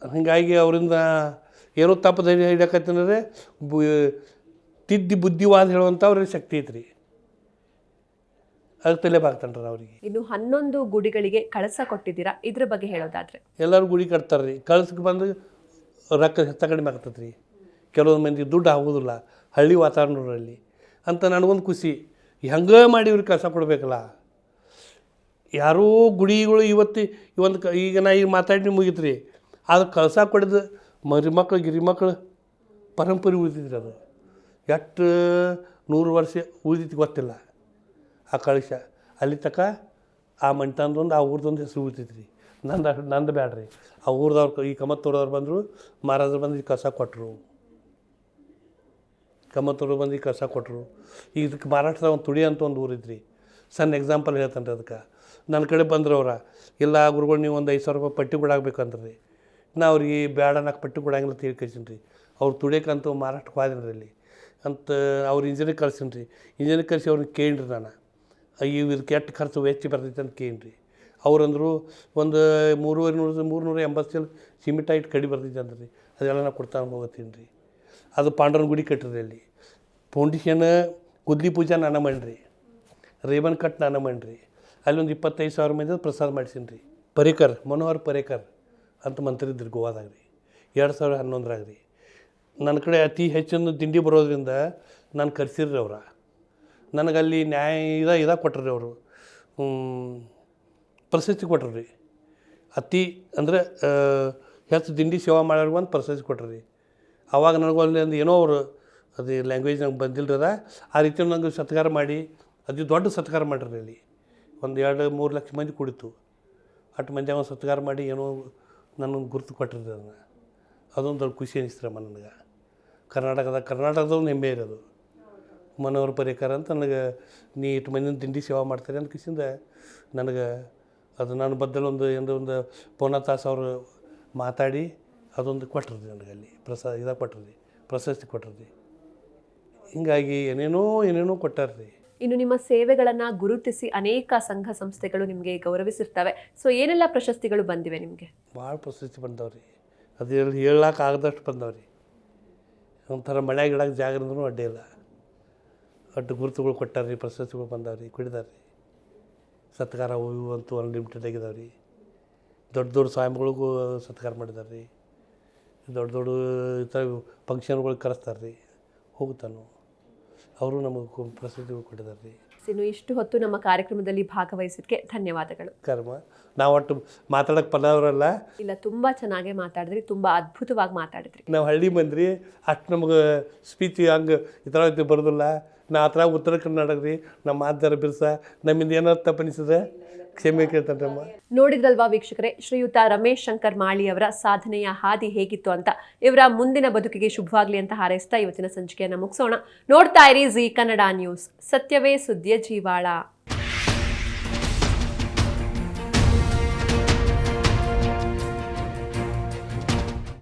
ಹಾಗಾಗಿ ಅವರಿಂದ ಏನೋ ತಪ್ಪು ಹಿಡಿಯಕತ್ತಿನಂದ್ರೆ ಬು ತಿದ್ದಿ ಬುದ್ಧಿವಾದ ಹೇಳುವಂಥ ಅವ್ರಿಗೆ ಶಕ್ತಿ ಐತ್ರಿ. ಅದಕ್ಕೆ ತಲೆ ಬಾಗ್ತಾನ್ರಿ ಅವ್ರಿಗೆ. ಇನ್ನು ಹನ್ನೊಂದು ಗುಡಿಗಳಿಗೆ ಕಳಸ ಕೊಟ್ಟಿದ್ದೀರಾ? ಇದ್ರ ಬಗ್ಗೆ ಹೇಳೋದಾದ್ರೆ. ಎಲ್ಲರೂ ಗುಡಿ ಕಟ್ತಾರೆ ರೀ ಕಳ್ಸಕ್ಕೆ ಬಂದು ರೊಕ್ಕ ಹೆಚ್ಚ ಕಡಿಮೆ ಆಗ್ತದೆ ರೀ ಕೆಲವೊಂದು ಮಂದಿ ದುಡ್ಡು ಆಗೋದಿಲ್ಲ. ಹಳ್ಳಿ ವಾತಾವರಣದಲ್ಲಿ ಅಂತ ನನಗೊಂದು ಖುಷಿ. ಹೆಂಗೆ ಮಾಡಿ ಇವ್ರಿಗೆ ಕೆಲಸ ಕೊಡಬೇಕಲ್ಲ. ಯಾರೂ ಗುಡಿಗಳು ಇವತ್ತು ಇವೊಂದು ಕ, ಈಗ ನಾ ಈಗ ಮಾತಾಡಿ ಮುಗೀತು ರೀ ಅದು ಮರಿ ಮಕ್ಕಳು ಗಿರಿ ಗಿರಿಮಕ್ಳು ಪರಂಪರೆ ಉಳಿದಿದ್ರಿ ಅದು. ಎಷ್ಟು ನೂರು ವರ್ಷ ಉಳಿದಿತ್ತು ಗೊತ್ತಿಲ್ಲ. ಆ ಕಳಶ ಅಲ್ಲಿ ತಕ ಆ ಮಂಟಂದೊಂದು ಆ ಊರ್ದೊಂದು ಹೆಸರು ರೀ ನಂದು ನಂದು ಬ್ಯಾಡ್ರಿ. ಆ ಊರ್ದವ್ರು ಈ ಕಮತ್ತೂರದವ್ರು ಬಂದರು, ಮಹಾರಾಜರು ಬಂದು ಈ ಕಸ ಕೊಟ್ಟರು ಕಮತ್ತೂರು ಬಂದು ಈ ಕಸ ಕೊಟ್ಟರು ಇದಕ್ಕೆ ಮಹಾರಾಷ್ಟ್ರದ ಒಂದು ತುಡಿ ಅಂತ ಒಂದು ಊರಿದ್ರಿ. ಸಣ್ಣ ಎಕ್ಸಾಂಪಲ್ ಹೇಳ್ತಾನೆ ರೀ ಅದಕ್ಕೆ. ನನ್ನ ಕಡೆ ಬಂದ್ರವ್ರ, ಇಲ್ಲ ಗುರುಗಳು ನೀವು ಒಂದು ಐದು ಸಾವಿರ ರೂಪಾಯಿ ಪಟ್ಟಿ ಕೊಡಾಗಬೇಕಂದ್ರಿ ನಾ ಅವ್ರಿಗೆ ಬೇಡ ನಾಲ್ಕು ಪಟ್ಟಿ ಕೊಡಂಗಿಲ್ಲ ತಿಳ್ಕೊಳ್ತೀನಿ ರೀ ಅವ್ರು ತುಡಿಯಕ್ಕಂತೂ ಮಹಾರಾಷ್ಟ್ರಕ್ಕೆ ಹೋದಿನಿ ರೀ ಅಂತ ಅವ್ರು ಇಂಜಿನಿಯರ್ ಕಳ್ಸೀನಿ ರೀ ಇಂಜಿನಿಯರ್ ಕಳಿಸಿ ಅವ್ರನ್ನ ಕೇಳಿರಿ ನಾನು. ಅಯ್ಯೋ ಇದಕ್ಕೆ ಎಷ್ಟು ಖರ್ಚು ವೆಚ್ಚ ಬರ್ತೈತೆ ಅಂತ ಕೇಳಿರಿ ಅಂದರು, ಒಂದು ಮೂರುವರೆ ನೂರು, ಮೂರುನೂರ ಎಂಬತ್ತು ಸಿಮೆಂಟ್ ಐಟ್ ಕಡಿ ಬರ್ತೈತೆ ಅಂದ್ರಿ. ಅದೆಲ್ಲ ನಾನು ಕೊಡ್ತಾ ಹೋಗತ್ತೀನಿ ರೀ ಅದು ಪಾಂಡವನ ಗುಡಿ ಕಟ್ಟಿರಿ ಅಲ್ಲಿ ಫೌಂಡೇಶನ್ ಗುದ್ಲಿ ಪೂಜಾ ನಾನು ಮಾಡಿರಿ. ರೇಬನ್ ಕಟ್ ನಾನು ಮಾಡಿರಿ. ಅಲ್ಲಿ ಒಂದು ಇಪ್ಪತ್ತೈದು ಸಾವಿರ ಮಂದಿ ಪ್ರಸಾದ ಮಾಡಿಸೀನಿ ರೀ. ಪರಿಕರ್, ಮನೋಹರ್ ಪರಿಕರ್ ಅಂತ ಮಂತ್ರಿ ಇದ್ರಿ ಗೋವಾದಾಗ ರೀ. ಎರಡು ಸಾವಿರ ಹನ್ನೊಂದರಾಗ ರೀ. ನನ್ನ ಕಡೆ ಅತಿ ಹೆಚ್ಚಿನ ದಿಂಡಿ ಬರೋದ್ರಿಂದ ನಾನು ಕರೆಸಿರ್ರಿ ಅವ್ರ. ನನಗಲ್ಲಿ ನ್ಯಾಯ ಇದ ಇದ ಕೊಟ್ರಿ ಅವರು. ಪ್ರಶಸ್ತಿ ಕೊಟ್ರು ಅತಿ ಅಂದರೆ ಹೆಚ್ಚು ದಿಂಡಿ ಸೇವಾ ಮಾಡೋರ್ಗೆ ಒಂದು ಪ್ರಶಸ್ತಿ ಕೊಟ್ರು ರೀ ಅವಾಗ ನನಗೆ ಒಂದು ಏನೋ ಅವರು ಅದು ಲ್ಯಾಂಗ್ವೇಜ್ ನಂಗೆ ಬಂದಿಲ್ಲರದ ಆ ರೀತಿ ನಂಗೆ ಸತ್ಕಾರ ಮಾಡಿ, ಅದು ದೊಡ್ಡ ಸತ್ಕಾರ ಮಾಡಿರಿ ಅಲ್ಲಿ. ಒಂದು ಎರಡು ಮೂರು ಲಕ್ಷ ಮಂದಿ ಕುಡಿತು. ಅಷ್ಟು ಮಂದಿ ಅವನು ಸತ್ಕಾರ ಮಾಡಿ ಏನೋ ನನಗೆ ಗುರುತು ಕೊಟ್ಟಿರ್ತದೆ ಅದನ್ನು. ಅದೊಂದು ದೊಡ್ಡ ಖುಷಿ ಅನಿಸ್ತಿರಮ್ಮ ನನಗೆ. ಕರ್ನಾಟಕದ ಕರ್ನಾಟಕದ ಒಂದು ಹೆಮ್ಮೆ ಇರೋದು. ಮನೋಹರ್ ಪರಿಕರ ಅಂತ ನನಗೆ ನೀ ಇಷ್ಟು ಮಂದಿನ ತಿಂಡಿ ಸೇವಾ ಮಾಡ್ತಾರೆ ಅಂತ ಕಿಸಿಂದ ನನಗೆ ಅದು ನನ್ನ ಬದ್ದಲು ಒಂದು ಒಂದು ಪೌನ ಅವರು ಮಾತಾಡಿ ಅದೊಂದು ಕೊಟ್ಟಿರ್ತೀವಿ ರೀ ನನಗೆ ಅಲ್ಲಿ ಪ್ರಸಾದ ಇದ ಕೊಟ್ಟಿರ್ತೀವಿ ರೀ ಪ್ರಶಸ್ತಿ ಕೊಟ್ಟಿರ್ತೀವಿ ರೀ ಹಿಂಗಾಗಿ ಏನೇನೋ ಏನೇನೋ ಕೊಟ್ಟಾರ್ರಿ ಇನ್ನು ನಿಮ್ಮ ಸೇವೆಗಳನ್ನ ಗುರುತಿಸಿ ಅನೇಕ ಸಂಘ ಸಂಸ್ಥೆಗಳು ನಿಮಗೆ ಗೌರವಿಸಿರ್ತವೆ. ಸೊ ಏನೆಲ್ಲ ಪ್ರಶಸ್ತಿಗಳು ಬಂದಿವೆ ನಿಮಗೆ? ಭಾಳ ಪ್ರಶಸ್ತಿ ಬಂದವ್ರಿ. ಅದು ಎಲ್ಲಿ ಹೇಳಕ್ಕೆ ಆಗದಷ್ಟು ಬಂದವ್ರಿ. ಒಂಥರ ಮಳೆ ಗಿಡಕ್ಕೆ ಜಾಗ ಅಂದ್ರೂ ಅಡ್ಡಿ ಇಲ್ಲ. ಅಡ್ಡು ಗುರುತುಗಳು ಕೊಟ್ಟಾರ್ರಿ ಪ್ರಶಸ್ತಿಗಳು ಬಂದವ್ರಿ ಕುಡಿದಾರ್ರಿ. ಸತ್ಕಾರ ಹೂವು ಅಂತೂ ಅನ್ಲಿಮಿಟೆಡ್ ಆಗಿದಾವ್ರಿ. ದೊಡ್ಡ ದೊಡ್ಡ ಸ್ವಾಮಿಗಳಿಗೂ ಸತ್ಕಾರ ಮಾಡಿದಾರೆ ರೀ ದೊಡ್ಡ ದೊಡ್ಡ ಈ ಥರ ಫಂಕ್ಷನ್ಗಳಿಗೆ ಕರೆಸ್ತಾರೆ ರೀ ಹೋಗ್ತಾನು ಅವರು ನಮಗೆ ಪ್ರಸಿದ್ಧಿ ಕೊಟ್ಟಿದ್ದಾರೆ ರೀ. ಇನ್ನು ಇಷ್ಟು ಹೊತ್ತು ನಮ್ಮ ಕಾರ್ಯಕ್ರಮದಲ್ಲಿ ಭಾಗವಹಿಸಿದ್ದಕ್ಕೆ ಧನ್ಯವಾದಗಳು. ಕರ್ಮ. ನಾವು ಒಟ್ಟು ಮಾತಾಡೋಕ್ಕೆ ಪದವರಲ್ಲ ಇಲ್ಲ ತುಂಬ ಚೆನ್ನಾಗಿ ಮಾತಾಡಿದ್ರಿ ತುಂಬ ಅದ್ಭುತವಾಗಿ ಮಾತಾಡಿದ್ರಿ. ನಾವು ಹಳ್ಳಿ ಬಂದ್ರಿ ಅಷ್ಟು ನಮಗೆ ಸ್ಪೀಚ್ ಹಂಗೆ ಈ ಥರ ಬರೋದಿಲ್ಲ. ನಾ ಆ ಥರ ಉತ್ತರ ಕರ್ನಾಟಕ ರೀ ನಮ್ಮ ಮಾತಾರ ಬಿರ್ಸ, ನಮ್ಮಿಂದ ಏನಾರು ತಪ್ಪನಿಸಿದ್ರೆ ಕ್ಷಮೆ ಕೇಳ್ತಾನಮ್ಮ ನೋಡಿದ್ರಲ್ವಾ ವೀಕ್ಷಕರೇ, ಶ್ರೀಯುತ ರಮೇಶ್ ಶಂಕರ್ ಮಾಳಿ ಅವರ ಸಾಧನೆಯ ಹಾದಿ ಹೇಗಿತ್ತು ಅಂತ. ಇವರ ಮುಂದಿನ ಬದುಕಿಗೆ ಶುಭವಾಗಲಿ ಅಂತ ಹಾರೈಸ್ತಾ ಇವತ್ತಿನ ಸಂಚಿಕೆಯನ್ನು ಮುಗಿಸೋಣ. ನೋಡ್ತಾ ಇರಿ ಜಿ ಕನ್ನಡ ನ್ಯೂಸ್. ಸತ್ಯವೇ ಸುದ್ದಿಯ ಜೀವಾಳ.